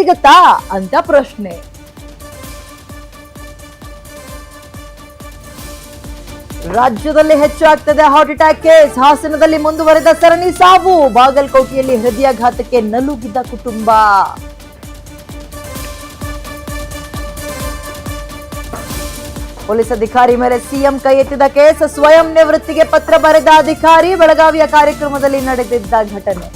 ಸಿಗತ್ತಾ ಅಂತ ಪ್ರಶ್ನೆ. ರಾಜ್ಯದಲ್ಲಿ ಹೆಚ್ಚು ಆಗ್ತದೆ ಹಾರ್ಟ್ ಅಟ್ಯಾಕ್ ಕೇಸ್ ಹಾಸನದಲ್ಲಿ ಮುಂದುವರೆದ ಸರಣಿ ಸಾವು. ಬಾಗಲಕೋಟೆಯಲ್ಲಿ ಹೃದಯಾಘಾತಕ್ಕೆ ನಲುಗಿದ್ದ ಕುಟುಂಬ. ಪೊಲೀಸ್ ಅಧಿಕಾರಿ ಮೇಲೆ ಸಿಎಂ ಕೈ ಎತ್ತಿದ ಕೇಸ್. ಸ್ವಯಂ ನಿವೃತ್ತಿಗೆ ಪತ್ರ ಬರೆದ ಅಧಿಕಾರಿ, ಬೆಳಗಾವಿಯ ಕಾರ್ಯಕ್ರಮದಲ್ಲಿ ನಡೆದಿದ್ದ ಘಟನೆ.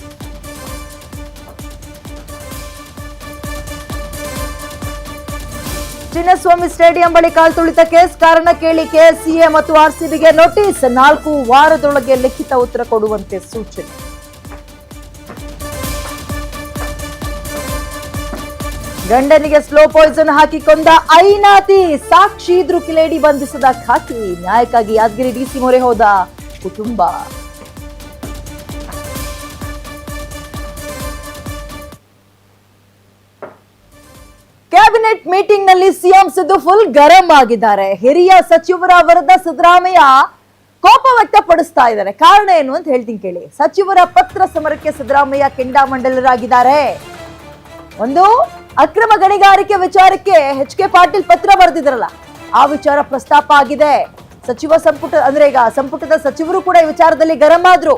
ಚಿನ್ನಸ್ವಾಮಿ ಸ್ಟೇಡಿಯಂ ಬಳಿ ಕೇಸ್. ಕಾರಣ ಕೇಳಿ ಕೆಎಸ್ಸಿಎ ಮತ್ತು ಆರ್ಸಿಬಿಗೆ ನೋಟಿಸ್. ನಾಲ್ಕು ವಾರದೊಳಗೆ ಲಿಖಿತ ಉತ್ತರ ಕೊಡುವಂತೆ ಸೂಚನೆ. ಗಂಡನಿಗೆ ಸ್ಲೋ ಪಾಯ್ಸನ್ ಹಾಕಿಕೊಂಡ ಐನಾತಿ. ಸಾಕ್ಷಿ ಇದ್ರು ಕಿಲೇಡಿ ಬಂಧಿಸದ ಖಾಕಿ. ನ್ಯಾಯಕ್ಕಾಗಿ ಯಾದಗಿರಿ ಡಿಸಿ ಮೊರೆ ಹೋದ ಕುಟುಂಬ. ಕ್ಯಾಬಿನೆಟ್ ಮೀಟಿಂಗ್ನಲ್ಲಿ ಸಿಎಂ ಸಿದ್ದು ಫುಲ್ ಗರಂ ಆಗಿದ್ದಾರೆ. ಹಿರಿಯ ಸಚಿವರ ವಿರುದ್ಧ ಸಿದ್ದರಾಮಯ್ಯ ಕೋಪ ವ್ಯಕ್ತಪಡಿಸ್ತಾ ಇದ್ದಾರೆ. ಕಾರಣ ಏನು ಅಂತ ಹೇಳ್ತೀನಿ ಕೇಳಿ. ಸಚಿವರ ಪತ್ರ ಸಮರಕ್ಕೆ ಸಿದ್ದರಾಮಯ್ಯ ಕೆಂಡಾಮಂಡಲರಾಗಿದ್ದಾರೆ. ಒಂದು, ಅಕ್ರಮ ಗಣಿಗಾರಿಕೆ ವಿಚಾರಕ್ಕೆ ಎಚ್ ಕೆ ಪಾಟೀಲ್ ಪತ್ರ ಬರೆದಿದ್ರಲ್ಲ, ಆ ವಿಚಾರ ಪ್ರಸ್ತಾಪ ಆಗಿದೆ. ಸಚಿವ ಸಂಪುಟ, ಅಂದ್ರೆ ಈಗ ಸಂಪುಟದ ಸಚಿವರು ಕೂಡ ಈ ವಿಚಾರದಲ್ಲಿ ಗರಂ ಆದ್ರು.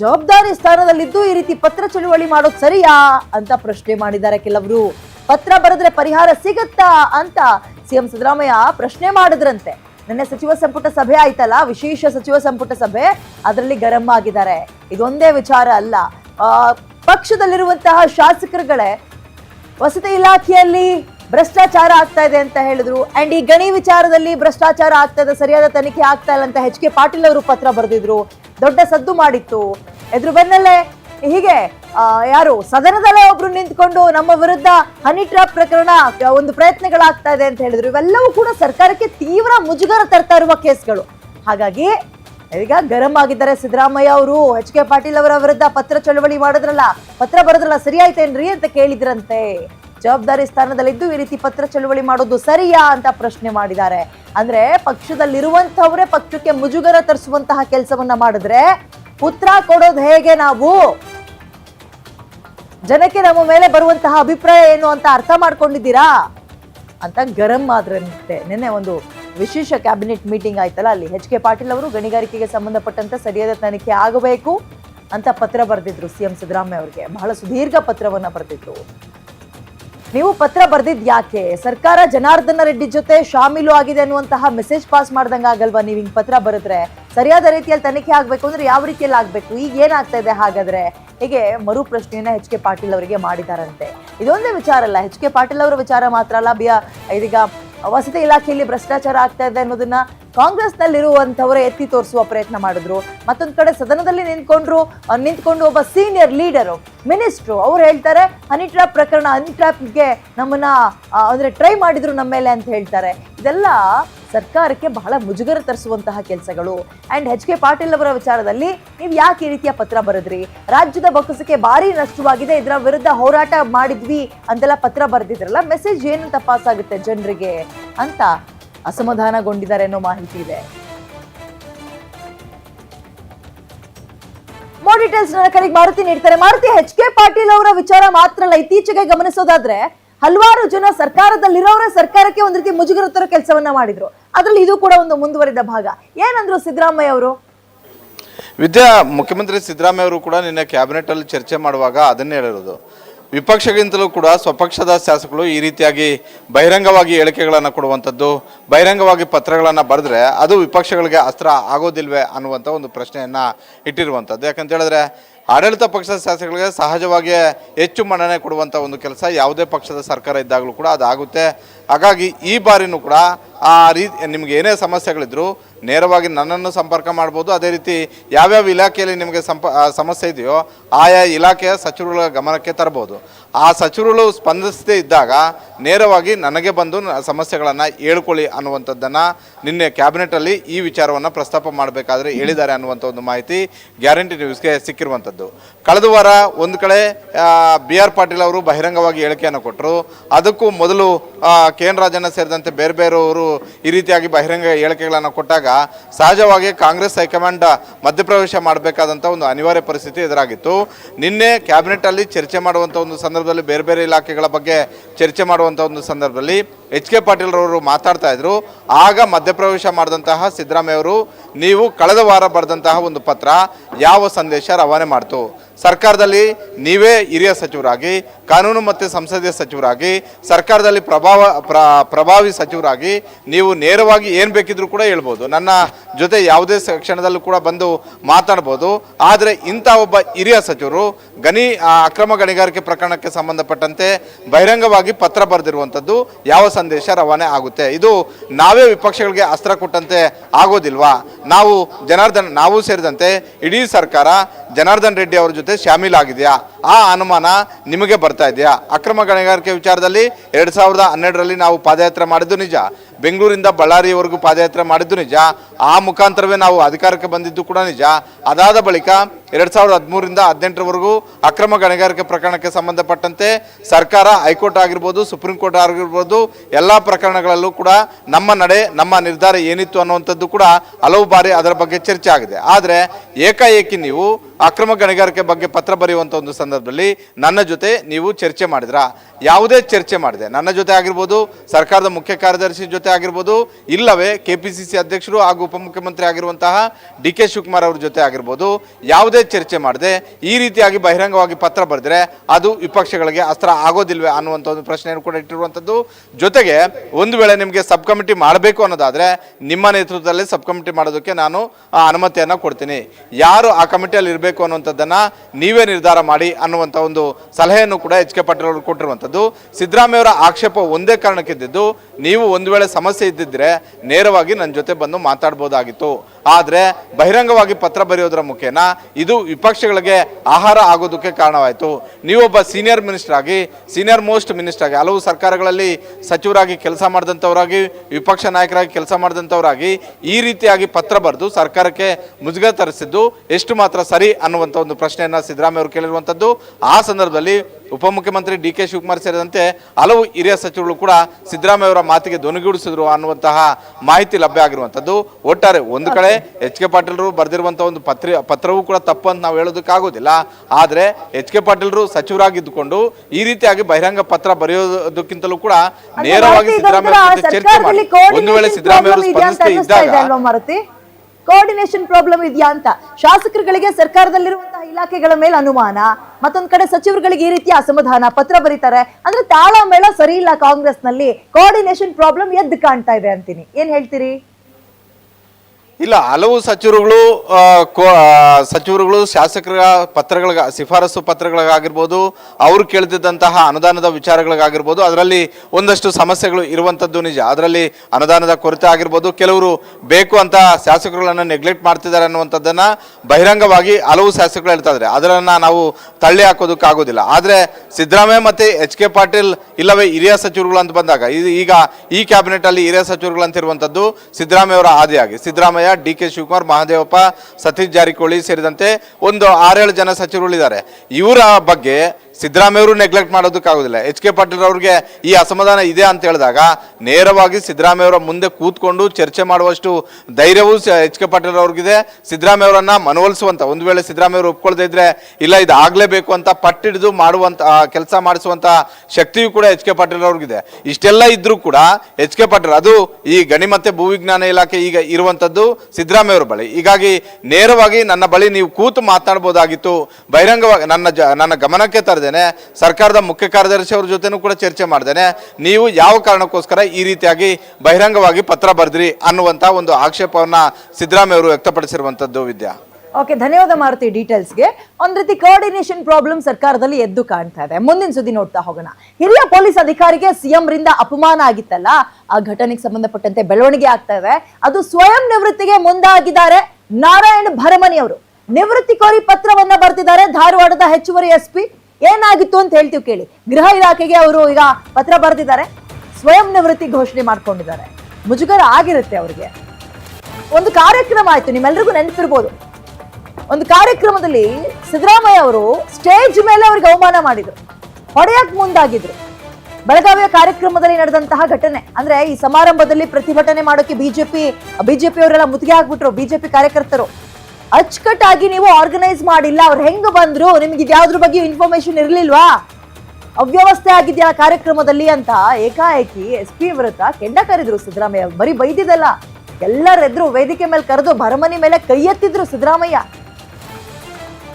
ಜವಾಬ್ದಾರಿ ಸ್ಥಾನದಲ್ಲಿದ್ದು ಈ ರೀತಿ ಪತ್ರ ಚಳುವಳಿ ಮಾಡೋದು ಸರಿಯಾ ಅಂತ ಪ್ರಶ್ನೆ ಮಾಡಿದ್ದಾರೆ ಕೆಲವರು. ಪತ್ರ ಬರೆದ್ರೆ ಪರಿಹಾರ ಸಿಗುತ್ತಾ ಅಂತ ಸಿಎಂ ಸಿದ್ದರಾಮಯ್ಯ ಪ್ರಶ್ನೆ ಮಾಡಿದ್ರಂತೆ. ನಿನ್ನೆ ಸಚಿವ ಸಂಪುಟ ಸಭೆ ಆಯ್ತಲ್ಲ, ವಿಶೇಷ ಸಚಿವ ಸಂಪುಟ ಸಭೆ, ಅದರಲ್ಲಿ ಗರಂ ಆಗಿದ್ದಾರೆ. ಇದೊಂದೇ ವಿಚಾರ ಅಲ್ಲ. ಪಕ್ಷದಲ್ಲಿರುವಂತಹ ಶಾಸಕರುಗಳೇ, ವಸತಿ ಇಲಾಖೆಯಲ್ಲಿ ಭ್ರಷ್ಟಾಚಾರ ಆಗ್ತಾ ಇದೆ ಅಂತ ಹೇಳಿದ್ರು. ಅಂಡ್ ಈ ಗಣಿ ವಿಚಾರದಲ್ಲಿ ಭ್ರಷ್ಟಾಚಾರ ಆಗ್ತಾ ಇದೆ ಸರಿಯಾದ ತನಿಖೆ ಆಗ್ತಾ ಇಲ್ಲ ಅಂತ ಎಚ್ ಕೆ ಪಾಟೀಲ್ ಅವರು ಪತ್ರ ಬರೆದಿದ್ರು. ದೊಡ್ಡ ಸದ್ದು ಮಾಡಿತ್ತು. ಎದುರು ಬೆನ್ನಲ್ಲೇ ಹೀಗೆ ಯಾರು ಸದನದಲ್ಲೇ ಒಬ್ರು ನಿಂತ್ಕೊಂಡು ನಮ್ಮ ವಿರುದ್ಧ ಹನಿ ಟ್ರಾಪ್ ಪ್ರಕರಣ, ಒಂದು ಪ್ರಯತ್ನಗಳಾಗ್ತಾ ಇದೆ ಅಂತ ಹೇಳಿದ್ರು. ಇವೆಲ್ಲವೂ ಕೂಡ ಸರ್ಕಾರಕ್ಕೆ ತೀವ್ರ ಮುಜುಗರ ತರ್ತಾ ಇರುವ ಕೇಸ್ಗಳು. ಹಾಗಾಗಿ, ಈಗ ಗರಂ ಆಗಿದ್ದಾರೆ ಸಿದ್ದರಾಮಯ್ಯ ಅವರು. ಎಚ್ ಕೆ ಪಾಟೀಲ್ ಅವರ ವಿರುದ್ಧ ಪತ್ರ ಚಳವಳಿ ಮಾಡಿದ್ರಲ್ಲ, ಪತ್ರ ಬರೆದ್ರಲ್ಲ ಸರಿ ಆಯ್ತೇನ್ರಿ ಅಂತ ಕೇಳಿದ್ರಂತೆ. ಜವಾಬ್ದಾರಿ ಸ್ಥಾನದಲ್ಲಿದ್ದು ಈ ರೀತಿ ಪತ್ರ ಚಳವಳಿ ಮಾಡೋದು ಸರಿಯಾ ಅಂತ ಪ್ರಶ್ನೆ ಮಾಡಿದ್ದಾರೆ. ಅಂದ್ರೆ ಪಕ್ಷದಲ್ಲಿರುವಂತಹವರೇ ಪಕ್ಷಕ್ಕೆ ಮುಜುಗರ ತರಿಸುವಂತಹ ಕೆಲಸವನ್ನ ಮಾಡಿದ್ರೆ ಉತ್ತರ ಕೊಡೋದು ಹೇಗೆ ನಾವು? ಜನಕ್ಕೆ ನಮ್ಮ ಮೇಲೆ ಬರುವಂತಹ ಅಭಿಪ್ರಾಯ ಏನು ಅಂತ ಅರ್ಥ ಮಾಡ್ಕೊಂಡಿದ್ದೀರಾ? ಅಂತ ಗರಂ ಆದ್ರಂತೆ ನಿನ್ನೆ ಒಂದು ವಿಶೇಷ ಕ್ಯಾಬಿನೆಟ್ ಮೀಟಿಂಗ್ ಆಯ್ತಲ್ಲ, ಅಲ್ಲಿ ಎಚ್ ಕೆ ಪಾಟೀಲ್ ಅವರು ಗಣಿಗಾರಿಕೆಗೆ ಸಂಬಂಧಪಟ್ಟಂತ ಸರಿಯಾದ ತನಿಖೆ ಆಗಬೇಕು ಅಂತ ಪತ್ರ ಬರೆದಿದ್ರು ಸಿಎಂ ಸಿದ್ದರಾಮಯ್ಯ ಅವರಿಗೆ. ಬಹಳ ಸುದೀರ್ಘ ಪತ್ರವನ್ನ ಬರೆದಿದ್ರು. ನೀವು ಪತ್ರ ಬರ್ದಿದ್ ಯಾಕೆ? ಸರ್ಕಾರ ಜನಾರ್ದನ ರೆಡ್ಡಿ ಜೊತೆ ಶಾಮೀಲು ಆಗಿದೆ ಅನ್ನುವಂತಹ ಮೆಸೇಜ್ ಪಾಸ್ ಮಾಡ್ದಂಗ ಆಗಲ್ವಾ ನೀವು ಹಿಂಗ್ ಪತ್ರ ಬರೆದ್ರೆ? ಸರಿಯಾದ ರೀತಿಯಲ್ಲಿ ತನಿಖೆ ಆಗ್ಬೇಕು ಅಂದ್ರೆ ಯಾವ ರೀತಿಯಲ್ಲಿ ಆಗ್ಬೇಕು? ಈಗ ಏನಾಗ್ತಾ ಇದೆ ಹಾಗಾದ್ರೆ? ಹೀಗೆ ಮರು ಪ್ರಶ್ನೆಯನ್ನ ಎಚ್ ಕೆ ಪಾಟೀಲ್ ಅವರಿಗೆ ಮಾಡಿದಾರಂತೆ. ಇದೊಂದೇ ವಿಚಾರ ಅಲ್ಲ. ಎಚ್ ಕೆ ಪಾಟೀಲ್ ಅವರ ವಿಚಾರ ಮಾತ್ರ ಅಲ್ಲ. ಬಿಯ ಇದೀಗ ವಸತಿ ಇಲಾಖೆಯಲ್ಲಿ ಭ್ರಷ್ಟಾಚಾರ ಆಗ್ತಾ ಇದೆ ಅನ್ನೋದನ್ನ ಕಾಂಗ್ರೆಸ್ನಲ್ಲಿರುವಂಥವರೇ ಎತ್ತಿ ತೋರಿಸುವ ಪ್ರಯತ್ನ ಮಾಡಿದ್ರು. ಮತ್ತೊಂದು ಕಡೆ ಸದನದಲ್ಲಿ ನಿಂತ್ಕೊಂಡ್ರು ನಿಂತ್ಕೊಂಡು ಒಬ್ಬ ಸೀನಿಯರ್ ಲೀಡರು ಮಿನಿಸ್ಟ್ರು ಅವ್ರು ಹೇಳ್ತಾರೆ ಹನಿ ಟ್ರ್ಯಾಪ್ ಪ್ರಕರಣ ಹನಿ ಟ್ರ್ಯಾಪ್ಗೆ ನಮ್ಮನ್ನ ಅಂದ್ರೆ ಟ್ರೈ ಮಾಡಿದ್ರು ನಮ್ಮ ಮೇಲೆ ಅಂತ ಹೇಳ್ತಾರೆ. ಇದೆಲ್ಲ ಸರ್ಕಾರಕ್ಕೆ ಬಹಳ ಮುಜುಗರ ತರಿಸುವಂತಹ ಕೆಲಸಗಳು. ಅಂಡ್ ಎಚ್ ಕೆ ಪಾಟೀಲ್ ಅವರ ವಿಚಾರದಲ್ಲಿ ನೀವು ಯಾಕೆ ಈ ರೀತಿಯ ಪತ್ರ ಬರೆದ್ರಿ? ರಾಜ್ಯದ ಬೊಕ್ಕಸಕ್ಕೆ ಭಾರಿ ನಷ್ಟವಾಗಿದೆ, ಇದರ ವಿರುದ್ಧ ಹೋರಾಟ ಮಾಡಿದ್ವಿ ಅಂತೆಲ್ಲ ಪತ್ರ ಬರೆದಿದ್ರಲ್ಲ ಮೆಸೇಜ್ ಏನು ತಪಾಸಾಗುತ್ತೆ ಜನರಿಗೆ ಅಂತ ಅಸಮಾಧಾನಗೊಂಡಿದ್ದಾರೆ ಅನ್ನೋ ಮಾಹಿತಿ ಇದೆ. ಮೋರ್ ಡೀಟೇಲ್ಸ್ ನನ್ನ ಕಡೆಗೆ ಮಾರುತಿ ನೀಡ್ತಾರೆ. ಮಾರುತಿ ಎಚ್ ಕೆ ಪಾಟೀಲ್ ಅವರ ವಿಚಾರ ಮಾತ್ರ ಅಲ್ಲ, ಇತ್ತೀಚೆಗೆ ಗಮನಿಸೋದಾದ್ರೆ ಹಲವಾರು ಜನ ಸರ್ಕಾರದಲ್ಲಿರೋರ ಸರ್ಕಾರಕ್ಕೆ ಒಂದ್ ರೀತಿ ಮುಜುಗರ ತರೋ ಕೆಲಸವನ್ನ ಮಾಡಿದ್ರು. ಅದ್ರಲ್ಲಿ ಇದು ಕೂಡ ಒಂದು ಮುಂದುವರಿದ ಭಾಗ. ಏನಂದ್ರು ಸಿದ್ದರಾಮಯ್ಯ ಅವರು? ವಿದ್ಯಾ, ಮುಖ್ಯಮಂತ್ರಿ ಸಿದ್ದರಾಮಯ್ಯ ಅವರು ಕೂಡ ನಿನ್ನೆ ಕ್ಯಾಬಿನೆಟ್ ಅಲ್ಲಿ ಚರ್ಚೆ ಮಾಡುವಾಗ ಅದನ್ನೇ ಹೇಳಿರೋದು. ವಿಪಕ್ಷಗಿಂತಲೂ ಕೂಡ ಸ್ವಪಕ್ಷದ ಶಾಸಕರು ಈ ರೀತಿಯಾಗಿ ಬಹಿರಂಗವಾಗಿ ಹೇಳಿಕೆಗಳನ್ನು ಕೊಡುವಂಥದ್ದು, ಬಹಿರಂಗವಾಗಿ ಪತ್ರಗಳನ್ನು ಬರೆದ್ರೆ ಅದು ವಿಪಕ್ಷಗಳಿಗೆ ಅಸ್ತ್ರ ಆಗೋದಿಲ್ವೇ ಅನ್ನುವಂಥ ಒಂದು ಪ್ರಶ್ನೆಯನ್ನು ಇಟ್ಟಿರುವಂಥದ್ದು. ಯಾಕಂತ ಹೇಳಿದ್ರೆ, ಆಡಳಿತ ಪಕ್ಷದ ಶಾಸಕರಿಗೆ ಸಹಜವಾಗಿ ಹೆಚ್ಚು ಮನ್ನಣೆ ಕೊಡುವಂಥ ಒಂದು ಕೆಲಸ ಯಾವುದೇ ಪಕ್ಷದ ಸರ್ಕಾರ ಇದ್ದಾಗಲೂ ಕೂಡ ಅದಾಗುತ್ತೆ. ಹಾಗಾಗಿ ಈ ಬಾರಿನೂ ಕೂಡ ಆ ರೀತಿ ನಿಮ್ಗೆ ಏನೇ ಸಮಸ್ಯೆಗಳಿದ್ರು ನೇರವಾಗಿ ನನ್ನನ್ನು ಸಂಪರ್ಕ ಮಾಡ್ಬೋದು. ಅದೇ ರೀತಿ ಯಾವ್ಯಾವ ಇಲಾಖೆಯಲ್ಲಿ ನಿಮಗೆ ಸಂಪ ಸಮಸ್ಯೆ ಇದೆಯೋ ಆಯಾ ಇಲಾಖೆಯ ಸಚಿವರುಗಳ ಗಮನಕ್ಕೆ ತರಬಹುದು. ಆ ಸಚಿವರುಗಳು ಸ್ಪಂದಿಸದೇ ಇದ್ದಾಗ ನೇರವಾಗಿ ನನಗೆ ಬಂದು ಸಮಸ್ಯೆಗಳನ್ನು ಹೇಳ್ಕೊಳ್ಳಿ ಅನ್ನುವಂಥದ್ದನ್ನು ನಿನ್ನೆ ಕ್ಯಾಬಿನೆಟಲ್ಲಿ ಈ ವಿಚಾರವನ್ನು ಪ್ರಸ್ತಾಪ ಮಾಡಬೇಕಾದ್ರೆ ಹೇಳಿದ್ದಾರೆ ಅನ್ನುವಂಥ ಒಂದು ಮಾಹಿತಿ ಗ್ಯಾರಂಟಿ ನ್ಯೂಸ್ಗೆ ಸಿಕ್ಕಿರುವಂಥದ್ದು. ಕಳೆದ ವಾರ ಒಂದು ಕಡೆ ಬಿ ಆರ್ ಪಾಟೀಲ್ ಅವರು ಬಹಿರಂಗವಾಗಿ ಹೇಳಿಕೆಯನ್ನು ಕೊಟ್ಟರು. ಅದಕ್ಕೂ ಮೊದಲು ಕೆ ಎನ್ ರಾಜಣ್ಣ ಸೇರಿದಂತೆ ಬೇರೆ ಬೇರೆಯವರು ಈ ರೀತಿಯಾಗಿ ಬಹಿರಂಗ ಹೇಳಿಕೆಗಳನ್ನು ಕೊಟ್ಟಾಗ ಸಹಜವಾಗಿ ಕಾಂಗ್ರೆಸ್ ಹೈಕಮಾಂಡ್ ಮಧ್ಯಪ್ರವೇಶ ಮಾಡಬೇಕಾದಂಥ ಒಂದು ಅನಿವಾರ್ಯ ಪರಿಸ್ಥಿತಿ ಎದುರಾಗಿತ್ತು. ನಿನ್ನೆ ಕ್ಯಾಬಿನೆಟ್ ಅಲ್ಲಿ ಚರ್ಚೆ ಮಾಡುವಂಥ ಒಂದು ಸಂದರ್ಭದಲ್ಲಿ ಬೇರೆ ಬೇರೆ ಇಲಾಖೆಗಳ ಬಗ್ಗೆ ಚರ್ಚೆ ಮಾಡುವಂಥ ಒಂದು ಸಂದರ್ಭದಲ್ಲಿ ಎಚ್ ಕೆ ಪಾಟೀಲ್ ರವರು ಮಾತಾಡ್ತಾ ಇದ್ರು. ಆಗ ಮಧ್ಯಪ್ರವೇಶ ಮಾಡಿದಂತಹ ಸಿದ್ದರಾಮಯ್ಯವರು ನೀವು ಕಳೆದ ವಾರ ಬರೆದಂತಹ ಒಂದು ಪತ್ರ, ಯಾವ ಸಂದೇಶ ರವಾನೆ ಮಾಡ್ತು? ಸರ್ಕಾರದಲ್ಲಿ ನೀವೇ ಹಿರಿಯ ಸಚಿವರಾಗಿ, ಕಾನೂನು ಮತ್ತು ಸಂಸದೀಯ ಸಚಿವರಾಗಿ, ಸರ್ಕಾರದಲ್ಲಿ ಪ್ರಭಾವ, ಪ್ರ, ಪ್ರಭಾವಿ ಸಚಿವರಾಗಿ ನೀವು ನೇರವಾಗಿ ಏನು ಬೇಕಿದ್ರೂ ಕೂಡ ಹೇಳ್ಬೋದು. ನನ್ನ ಜೊತೆ ಯಾವುದೇ ಕ್ಷಣದಲ್ಲೂ ಕೂಡ ಬಂದು ಮಾತಾಡ್ಬೋದು. ಆದರೆ ಇಂಥ ಒಬ್ಬ ಹಿರಿಯ ಸಚಿವರು ಗಣಿ ಅಕ್ರಮ ಗಣಿಗಾರಿಕೆ ಪ್ರಕರಣಕ್ಕೆ ಸಂಬಂಧಪಟ್ಟಂತೆ ಬಹಿರಂಗವಾಗಿ ಪತ್ರ ಬರೆದಿರುವಂಥದ್ದು ಯಾವ ಸಂದೇಶ ರವಾನೆ ಆಗುತ್ತೆ. ಇದು ನಾವೇ ವಿಪಕ್ಷಗಳಿಗೆ ಅಸ್ತ್ರ ಕೊಟ್ಟಂತೆ ಆಗೋದಿಲ್ವಾ? ನಾವು ಜನಾರ್ದನ್, ನಾವು ಸೇರಿದಂತೆ ಇಡೀ ಸರ್ಕಾರ ಜನಾರ್ದನ್ ರೆಡ್ಡಿ ಅವರ ಜೊತೆ ಶಾಮೀಲಾಗಿದೆಯಾ ಆ ಅನುಮಾನ ನಿಮಗೆ ಬರ್ತಾ ಇದೆಯಾ? ಅಕ್ರಮ ಗಣಿಗಾರಿಕೆ ವಿಚಾರದಲ್ಲಿ ಎರಡು ಸಾವಿರದ ಹನ್ನೆರಡರಲ್ಲಿ ನಾವು ಪಾದಯಾತ್ರೆ ಮಾಡಿದ್ದು ನಿಜ. ಬೆಂಗಳೂರಿಂದ ಬಳ್ಳಾರಿಯವರೆಗೂ ಪಾದಯಾತ್ರೆ ಮಾಡಿದ್ದು ನಿಜ. ಆ ಮುಖಾಂತರವೇ ನಾವು ಅಧಿಕಾರಕ್ಕೆ ಬಂದಿದ್ದು ಕೂಡ ನಿಜ. ಅದಾದ ಬಳಿಕ ಎರಡು ಸಾವಿರದ ಹದಿಮೂರರಿಂದ ಹದಿನೆಂಟರವರೆಗೂ ಅಕ್ರಮ ಗಣಿಗಾರಿಕೆ ಪ್ರಕರಣಕ್ಕೆ ಸಂಬಂಧಪಟ್ಟಂತೆ ಸರ್ಕಾರ ಹೈಕೋರ್ಟ್ ಆಗಿರ್ಬೋದು, ಸುಪ್ರೀಂ ಕೋರ್ಟ್ ಆಗಿರ್ಬೋದು, ಎಲ್ಲ ಪ್ರಕರಣಗಳಲ್ಲೂ ಕೂಡ ನಮ್ಮ ನಡೆ, ನಮ್ಮ ನಿರ್ಧಾರ ಏನಿತ್ತು ಅನ್ನುವಂಥದ್ದು ಕೂಡ ಹಲವು ಬಾರಿ ಅದರ ಬಗ್ಗೆ ಚರ್ಚೆ ಆಗಿದೆ. ಆದರೆ ಏಕಾಏಕಿ ನೀವು ಅಕ್ರಮ ಗಣಿಗಾರಿಕೆ ಬಗ್ಗೆ ಪತ್ರ ಬರೆಯುವಂಥ ಒಂದು ಸಂದರ್ಭದಲ್ಲಿ ನನ್ನ ಜೊತೆ ನೀವು ಚರ್ಚೆ ಮಾಡಿದ್ರ. ಯಾವುದೇ ಚರ್ಚೆ ಮಾಡಿದೆ. ನನ್ನ ಜೊತೆ ಆಗಿರ್ಬೋದು, ಸರ್ಕಾರದ ಮುಖ್ಯ ಕಾರ್ಯದರ್ಶಿ ಜೊತೆ ಆಗಿರ್ಬೋದು, ಇಲ್ಲವೇ ಕೆ ಅಧ್ಯಕ್ಷರು ಹಾಗೂ ಉಪಮುಖ್ಯಮಂತ್ರಿ ಆಗಿರುವಂತಹ ಡಿ ಕೆ ಶಿವಕುಮಾರ್ ಅವ್ರ ಜೊತೆ ಆಗಿರ್ಬೋದು, ಯಾವುದೇ ಚರ್ಚೆ ಮಾಡದೆ. ಈ ರೀತಿಯಾಗಿ ಬಹಿರಂಗವಾಗಿ ಪತ್ರ ಬರೆದ್ರೆ ಅದು ವಿಪಕ್ಷಗಳಿಗೆ ಅಸ್ತ್ರ ಆಗೋದಿಲ್ವೇ ಅನ್ನುವಂಥ ಒಂದು ಪ್ರಶ್ನೆಯನ್ನು ಕೂಡ ಇಟ್ಟಿರುವಂಥದ್ದು ಜೊತೆಗೆ ಒಂದು ವೇಳೆ ನಿಮಗೆ ಸಬ್ ಕಮಿಟಿ ಮಾಡಬೇಕು ಅನ್ನೋದಾದರೆ ನಿಮ್ಮ ನೇತೃತ್ವದಲ್ಲಿ ಸಬ್ ಕಮಿಟಿ ಮಾಡೋದಕ್ಕೆ ನಾನು ಅನುಮತಿಯನ್ನು ಕೊಡ್ತೀನಿ. ಯಾರು ಆ ಕಮಿಟಿಯಲ್ಲಿ ಇರಬೇಕು ಅನ್ನುವಂಥದ್ದನ್ನ ನೀವೇ ನಿರ್ಧಾರ ಮಾಡಿ ಅನ್ನುವಂಥ ಒಂದು ಸಲಹೆಯನ್ನು ಕೂಡ ಎಚ್ ಕೆ ಪಾಟೀಲ್ ಅವರು ಕೊಟ್ಟಿರುವಂಥದ್ದು. ಸಿದ್ದರಾಮಯ್ಯವರ ಆಕ್ಷೇಪ ಒಂದೇ ಕಾರಣಕ್ಕಿದ್ದು ನೀವು ಒಂದು ವೇಳೆ ಸಮಸ್ಯೆ ಇದ್ದಿದ್ರೆ ನೇರವಾಗಿ ನನ್ನ ಜೊತೆ ಬಂದು ಮಾತಾಡ್ಬೋದಾಗಿತ್ತು. ಆದರೆ ಬಹಿರಂಗವಾಗಿ ಪತ್ರ ಬರೆಯೋದ್ರ ಮುಖೇನ ಇದು ವಿಪಕ್ಷಗಳಿಗೆ ಆಹಾರ ಆಗೋದಕ್ಕೆ ಕಾರಣವಾಯಿತು. ನೀವೊಬ್ಬ ಸೀನಿಯರ್ ಮಿನಿಸ್ಟರ್ ಆಗಿ, ಸೀನಿಯರ್ ಮೋಸ್ಟ್ ಮಿನಿಸ್ಟರ್ ಆಗಿ, ಹಲವು ಸರ್ಕಾರಗಳಲ್ಲಿ ಸಚಿವರಾಗಿ ಕೆಲಸ ಮಾಡಿದಂಥವರಾಗಿ, ವಿಪಕ್ಷ ನಾಯಕರಾಗಿ ಕೆಲಸ ಮಾಡಿದಂಥವರಾಗಿ ಈ ರೀತಿಯಾಗಿ ಪತ್ರ ಬರೆದು ಸರ್ಕಾರಕ್ಕೆ ಮುಜುಗ ತರಿಸಿದ್ದು ಎಷ್ಟು ಮಾತ್ರ ಸರಿ ಅನ್ನುವಂಥ ಒಂದು ಪ್ರಶ್ನೆಯನ್ನು ಸಿದ್ದರಾಮಯ್ಯ ಅವರು ಕೇಳಿರುವಂಥದ್ದು. ಆ ಸಂದರ್ಭದಲ್ಲಿ ಉಪಮುಖ್ಯಮಂತ್ರಿ ಡಿ ಕೆ ಶಿವಕುಮಾರ್ ಸೇರಿದಂತೆ ಹಲವು ಹಿರಿಯ ಸಚಿವರು ಕೂಡ ಸಿದ್ದರಾಮಯ್ಯ ಅವರ ಮಾತಿಗೆ ಧ್ವನಿಗೂಡಿಸಿದ್ರು ಅನ್ನುವಂತಹ ಮಾಹಿತಿ ಲಭ್ಯ ಆಗಿರುವಂಥದ್ದು. ಒಟ್ಟಾರೆ ಒಂದು ಕಡೆ ಎಚ್ ಕೆ ಪಾಟೀಲ್ರು ಬರೆದಿರುವಂಥ ಒಂದು ಪತ್ರ ಪತ್ರವೂ ಕೂಡ ತಪ್ಪು ಅಂತ ನಾವು ಹೇಳೋದಕ್ಕಾಗೋದಿಲ್ಲ. ಆದರೆ ಎಚ್ ಕೆ ಪಾಟೀಲ್ರು ಸಚಿವರಾಗಿದ್ದುಕೊಂಡು ಈ ರೀತಿಯಾಗಿ ಬಹಿರಂಗ ಪತ್ರ ಬರೆಯೋದಕ್ಕಿಂತಲೂ ಕೂಡ ನೇರವಾಗಿ ಸಿದ್ದರಾಮಯ್ಯ ಚರ್ಚೆ ಮಾಡಿ. ಒಂದು ವೇಳೆ ಸಿದ್ದರಾಮಯ್ಯ ಅವರು ಸ್ಪಂದಿಸದೇ ಇದ್ದಾಗ ಕೋಆರ್ಡಿನೇಷನ್ ಪ್ರಾಬ್ಲಮ್ ಇದೆಯಾ ಅಂತ. ಶಾಸಕರುಗಳಿಗೆ ಸರ್ಕಾರದಲ್ಲಿರುವಂತಹ ಇಲಾಖೆಗಳ ಮೇಲೆ ಅನುಮಾನ. ಮತ್ತೊಂದ್ ಕಡೆ ಸಚಿವರುಗಳಿಗೆ ಈ ರೀತಿಯ ಅಸಮಾಧಾನ ಪತ್ರ ಬರೀತಾರೆ. ಅಂದ್ರೆ ತಾಳಮೇಳ ಸರಿ ಇಲ್ಲ ಕಾಂಗ್ರೆಸ್ನಲ್ಲಿ ಕೋಆರ್ಡಿನೇಷನ್ ಪ್ರಾಬ್ಲಮ್ ಎದ್ದು ಕಾಣ್ತಾ ಇದೆ ಅಂತೀನಿ. ಏನ್ ಹೇಳ್ತೀರಿ? ಇಲ್ಲ, ಹಲವು ಸಚಿವರುಗಳು ಸಚಿವರುಗಳು, ಶಾಸಕರ ಪತ್ರಗಳ, ಶಿಫಾರಸು ಪತ್ರಗಳಿಗಾಗಿರ್ಬೋದು, ಅವರು ಕೇಳ್ತಿದ್ದಂತಹ ಅನುದಾನದ ವಿಚಾರಗಳಿಗಾಗಿರ್ಬೋದು, ಅದರಲ್ಲಿ ಒಂದಷ್ಟು ಸಮಸ್ಯೆಗಳು ಇರುವಂಥದ್ದು ನಿಜ. ಅದರಲ್ಲಿ ಅನುದಾನದ ಕೊರತೆ ಆಗಿರ್ಬೋದು, ಕೆಲವರು ಬೇಕು ಅಂತ ಶಾಸಕರುಗಳನ್ನು ನೆಗ್ಲೆಕ್ಟ್ ಮಾಡ್ತಿದ್ದಾರೆ ಅನ್ನುವಂಥದ್ದನ್ನು ಬಹಿರಂಗವಾಗಿ ಹಲವು ಶಾಸಕರು ಹೇಳ್ತಾ ಇದ್ದಾರೆ. ಅದನ್ನು ನಾವು ತಳ್ಳಿ ಹಾಕೋದಕ್ಕಾಗೋದಿಲ್ಲ. ಆದರೆ ಸಿದ್ದರಾಮಯ್ಯ ಮತ್ತು ಎಚ್ ಕೆ ಪಾಟೀಲ್ ಇಲ್ಲವೇ ಹಿರಿಯ ಸಚಿವರುಗಳು ಅಂತ ಬಂದಾಗ ಈಗ ಈ ಕ್ಯಾಬಿನೆಟಲ್ಲಿ ಹಿರಿಯ ಸಚಿವರುಗಳು ಅಂತ ಇರುವಂಥದ್ದು ಸಿದ್ದರಾಮಯ್ಯ ಆದಿಯಾಗಿ ಡಿ ಕೆ ಶಿವಕುಮಾರ್ ಮಹಾದೇವಪ್ಪ ಸತೀಶ್ ಜಾರಕಿಹೊಳಿ ಸೇರಿದಂತೆ ಒಂದು ಆರೇಳು ಜನ ಸಚಿವರುಗಳಿದ್ದಾರೆ. ಇವರ ಬಗ್ಗೆ ಸಿದ್ದರಾಮಯ್ಯವರು ನೆಗ್ಲೆಕ್ಟ್ ಮಾಡೋದಕ್ಕಾಗೋದಿಲ್ಲ. ಎಚ್ ಕೆ ಪಾಟೀಲ್ ಅವ್ರಿಗೆ ಈ ಅಸಮಾಧಾನ ಇದೆ ಅಂತ ಹೇಳಿದಾಗ ನೇರವಾಗಿ ಸಿದ್ದರಾಮಯ್ಯವರ ಮುಂದೆ ಕೂತ್ಕೊಂಡು ಚರ್ಚೆ ಮಾಡುವಷ್ಟು ಧೈರ್ಯವೂ ಎಚ್ ಕೆ ಪಾಟೀಲ್ ಅವ್ರಿಗಿದೆ. ಸಿದ್ದರಾಮಯ್ಯ ಅವರನ್ನ ಮನವೊಲಿಸುವಂತ, ಒಂದು ವೇಳೆ ಸಿದ್ದರಾಮಯ್ಯ ಅವರು ಒಪ್ಕೊಳ್ದೇ ಇದ್ರೆ, ಇಲ್ಲ ಇದು ಆಗಲೇಬೇಕು ಅಂತ ಪಟ್ಟಿಡಿದು ಮಾಡುವಂತ ಕೆಲಸ ಮಾಡಿಸುವಂತ ಶಕ್ತಿಯೂ ಕೂಡ ಎಚ್ ಕೆ ಪಾಟೀಲ್ ಅವ್ರಿಗಿದೆ. ಇಷ್ಟೆಲ್ಲ ಇದ್ರೂ ಕೂಡ ಎಚ್ ಕೆ ಪಾಟೀಲ್ ಅದು ಈ ಗಣಿ ಮತ್ತೆ ಭೂವಿಜ್ಞಾನ ಇಲಾಖೆ ಈಗ ಇರುವಂತದ್ದು ಸಿದ್ದರಾಮಯ್ಯ ಅವರ ಬಳಿ. ಹೀಗಾಗಿ ನೇರವಾಗಿ ನನ್ನ ಬಳಿ ನೀವು ಕೂತು ಮಾತನಾಡಬಹುದಾಗಿತ್ತು ಬಹಿರಂಗವಾಗಿ ನನ್ನ ನನ್ನ ಗಮನಕ್ಕೆ ತರದೇನೆ ಸರ್ಕಾರದ ಮುಖ್ಯ ಕಾರ್ಯದರ್ಶಿ ಅವ್ರ ಜೊತೆನೂ ಕೂಡ ಚರ್ಚೆ ಮಾಡಿದ್ದೇನೆ. ನೀವು ಯಾವ ಕಾರಣಕ್ಕೋಸ್ಕರ ಈ ರೀತಿಯಾಗಿ ಬಹಿರಂಗವಾಗಿ ಪತ್ರ ಬರೆದ್ರಿ ಅನ್ನುವಂತ ಒಂದು ಆಕ್ಷೇಪವನ್ನ ಸಿದ್ದರಾಮಯ್ಯ ಅವರು ವ್ಯಕ್ತಪಡಿಸಿರುವಂತದ್ದು ವಿದ್ಯಾ. ಓಕೆ, ಧನ್ಯವಾದ ಮಾರುತಿ ಡೀಟೇಲ್ಸ್ಗೆ ಒಂದ್ ರೀತಿ ಕೋಆರ್ಡಿನೇಷನ್ ಪ್ರಾಬ್ಲಮ್ ಸರ್ಕಾರದಲ್ಲಿ ಎದ್ದು ಕಾಣ್ತಾ ಇದೆ. ಮುಂದಿನ ಸುದ್ದಿ ನೋಡ್ತಾ ಹೋಗೋಣ. ಹಿರಿಯ ಪೊಲೀಸ್ ಅಧಿಕಾರಿಗೆ ಸಿಎಂ ರಿಂದ ಅಪಮಾನ ಆಗಿತ್ತಲ್ಲ? ಆ ಘಟನೆಗೆ ಸಂಬಂಧಪಟ್ಟಂತೆ ಬೆಳವಣಿಗೆ ಆಗ್ತಾ ಇದೆ. ಅದು ಸ್ವಯಂ ನಿವೃತ್ತಿಗೆ ಮುಂದಾಗಿದ್ದಾರೆ ನಾರಾಯಣ್ ಭರಮನಿ ಅವರು ನಿವೃತ್ತಿ ಕೋರಿ ಪತ್ರವನ್ನ ಬರ್ತಿದ್ದಾರೆ ಧಾರವಾಡದ ಹೆಚ್ಚುವರಿ ಎಸ್ ಪಿ ಏನಾಗಿತ್ತು ಅಂತ ಹೇಳ್ತೀವಿ ಕೇಳಿ. ಗೃಹ ಇಲಾಖೆಗೆ ಅವರು ಈಗ ಪತ್ರ ಬರೆದಿದ್ದಾರೆ. ಸ್ವಯಂ ನಿವೃತ್ತಿ ಘೋಷಣೆ ಮಾಡ್ಕೊಂಡಿದ್ದಾರೆ. ಮುಜುಗರ ಆಗಿರುತ್ತೆ ಅವರಿಗೆ. ಒಂದು ಕಾರ್ಯಕ್ರಮ ಆಯ್ತು ನಿಮ್ಮೆಲ್ಲರಿಗೂ ನೆನಪಿರ್ಬೋದು. ಒಂದು ಕಾರ್ಯಕ್ರಮದಲ್ಲಿ ಸಿದ್ದರಾಮಯ್ಯ ಅವರು ಸ್ಟೇಜ್ ಮೇಲೆ ಅವ್ರಿಗೆ ಅವಮಾನ ಮಾಡಿದ್ರು. ಹೊಡೆಯಕ್ ಮುಂದಾಗಿದ್ರು. ಬೆಳಗಾವಿಯ ಕಾರ್ಯಕ್ರಮದಲ್ಲಿ ನಡೆದಂತಹ ಘಟನೆ, ಅಂದ್ರೆ ಈ ಸಮಾರಂಭದಲ್ಲಿ ಪ್ರತಿಭಟನೆ ಮಾಡೋಕೆ ಬಿಜೆಪಿ ಬಿಜೆಪಿ ಅವರೆಲ್ಲ ಮುತ್ತಿಗೆ ಹಾಕ್ಬಿಟ್ರು, ಬಿಜೆಪಿ ಕಾರ್ಯಕರ್ತರು. ಅಚ್ಚುಕಟ್ಟಾಗಿ ನೀವು ಆರ್ಗನೈಸ್ ಮಾಡಿಲ್ಲ. ಅವ್ರು ಹೆಂಗೆ ಬಂದ್ರು? ನಿಮ್ಗೆ ಇದ್ಯಾವ್ದ್ರ ಬಗ್ಗೆ ಇನ್ಫಾರ್ಮೇಶನ್ ಇರಲಿಲ್ವಾ? ಅವ್ಯವಸ್ಥೆ ಆಗಿದೆಯಾ ಕಾರ್ಯಕ್ರಮದಲ್ಲಿ ಅಂತ ಏಕಾಏಕಿ ಎಸ್ ಪಿ ವಿರುದ್ಧ ಕೆಂಡ ಕರೆದ್ರು ಸಿದ್ದರಾಮಯ್ಯ. ಬರೀ ಬೈದಿದ್ದಲ್ಲ. ಎಲ್ಲರೆದ್ರು ವೇದಿಕೆ ಮೇಲೆ ಕರೆದು ಭರಮನಿ ಮೇಲೆ ಕೈ ಎತ್ತಿದ್ರು ಸಿದ್ದರಾಮಯ್ಯ.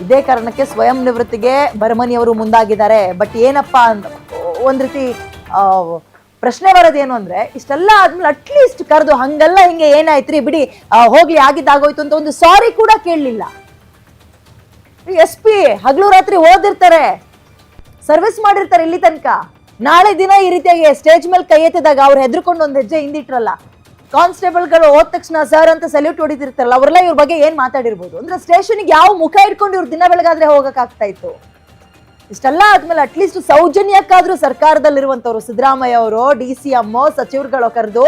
ಇದೇ ಕಾರಣಕ್ಕೆ ಸ್ವಯಂ ನಿವೃತ್ತಿಗೆ ಭರಮನಿಯವರು ಮುಂದಾಗಿದ್ದಾರೆ. ಬಟ್ ಏನಪ್ಪಾ ಅಂತ ಒಂದ್ ರೀತಿ ಪ್ರಶ್ನೆ ಬರೋದೇನು ಅಂದ್ರೆ, ಇಷ್ಟೆಲ್ಲ ಆದ್ಮೇಲೆ ಅಟ್ಲೀಸ್ಟ್ ಕರೆದು ಹಂಗಲ್ಲ ಹಿಂಗೆ ಏನಾಯ್ತ್ರಿ ಬಿಡಿ ಹೋಗ್ಲಿ ಆಗಿದ್ದಾಗೋಯ್ತು ಅಂತ ಒಂದು ಸಾರಿ ಕೂಡ ಕೇಳಲಿಲ್ಲ. ಎಸ್ ಪಿ ಹಗಲು ರಾತ್ರಿ ಓದಿರ್ತಾರೆ ಸರ್ವಿಸ್ ಮಾಡಿರ್ತಾರೆ ಇಲ್ಲಿ ತನಕ. ನಾಳೆ ದಿನ ಈ ರೀತಿಯಾಗಿ ಸ್ಟೇಜ್ ಮೇಲೆ ಕೈ ಎತ್ತಿದಾಗ ಅವ್ರು ಹೆದರ್ಕೊಂಡು ಒಂದು ಹೆಜ್ಜೆ ಹಿಂದಿಟ್ರಲ್ಲ ಕಾನ್ಸ್ಟೇಬಲ್ಗಳು ಹೋದ ತಕ್ಷಣ ಸರ್ ಅಂತ ಸಲ್ಯೂಟ್ ಹೊಡಿತಿರ್ತಾರಲ್ಲ, ಅವರೆಲ್ಲ ಇವ್ರ ಬಗ್ಗೆ ಏನ್ ಮಾತಾಡಿರ್ಬೋದು? ಅಂದ್ರೆ ಸ್ಟೇಷನ್ಗೆ ಯಾವ ಮುಖ ಇಟ್ಕೊಂಡು ಇವ್ರು ದಿನ ಬೆಳಗಾದ್ರೆ ಹೋಗಕ್ಕಾಗ್ತಾ ಇತ್ತು? ಇಷ್ಟೆಲ್ಲ ಆದ್ಮೇಲೆ ಅಟ್ಲೀಸ್ಟ್ ಸೌಜನ್ಯಕ್ಕಾದ್ರೂ ಸರ್ಕಾರದಲ್ಲಿರುವಂತವ್ರು ಸಿದ್ದರಾಮಯ್ಯ ಅವರು ಡಿ ಸಿ ಎಂ ಸಚಿವರುಗಳು ಕರೆದು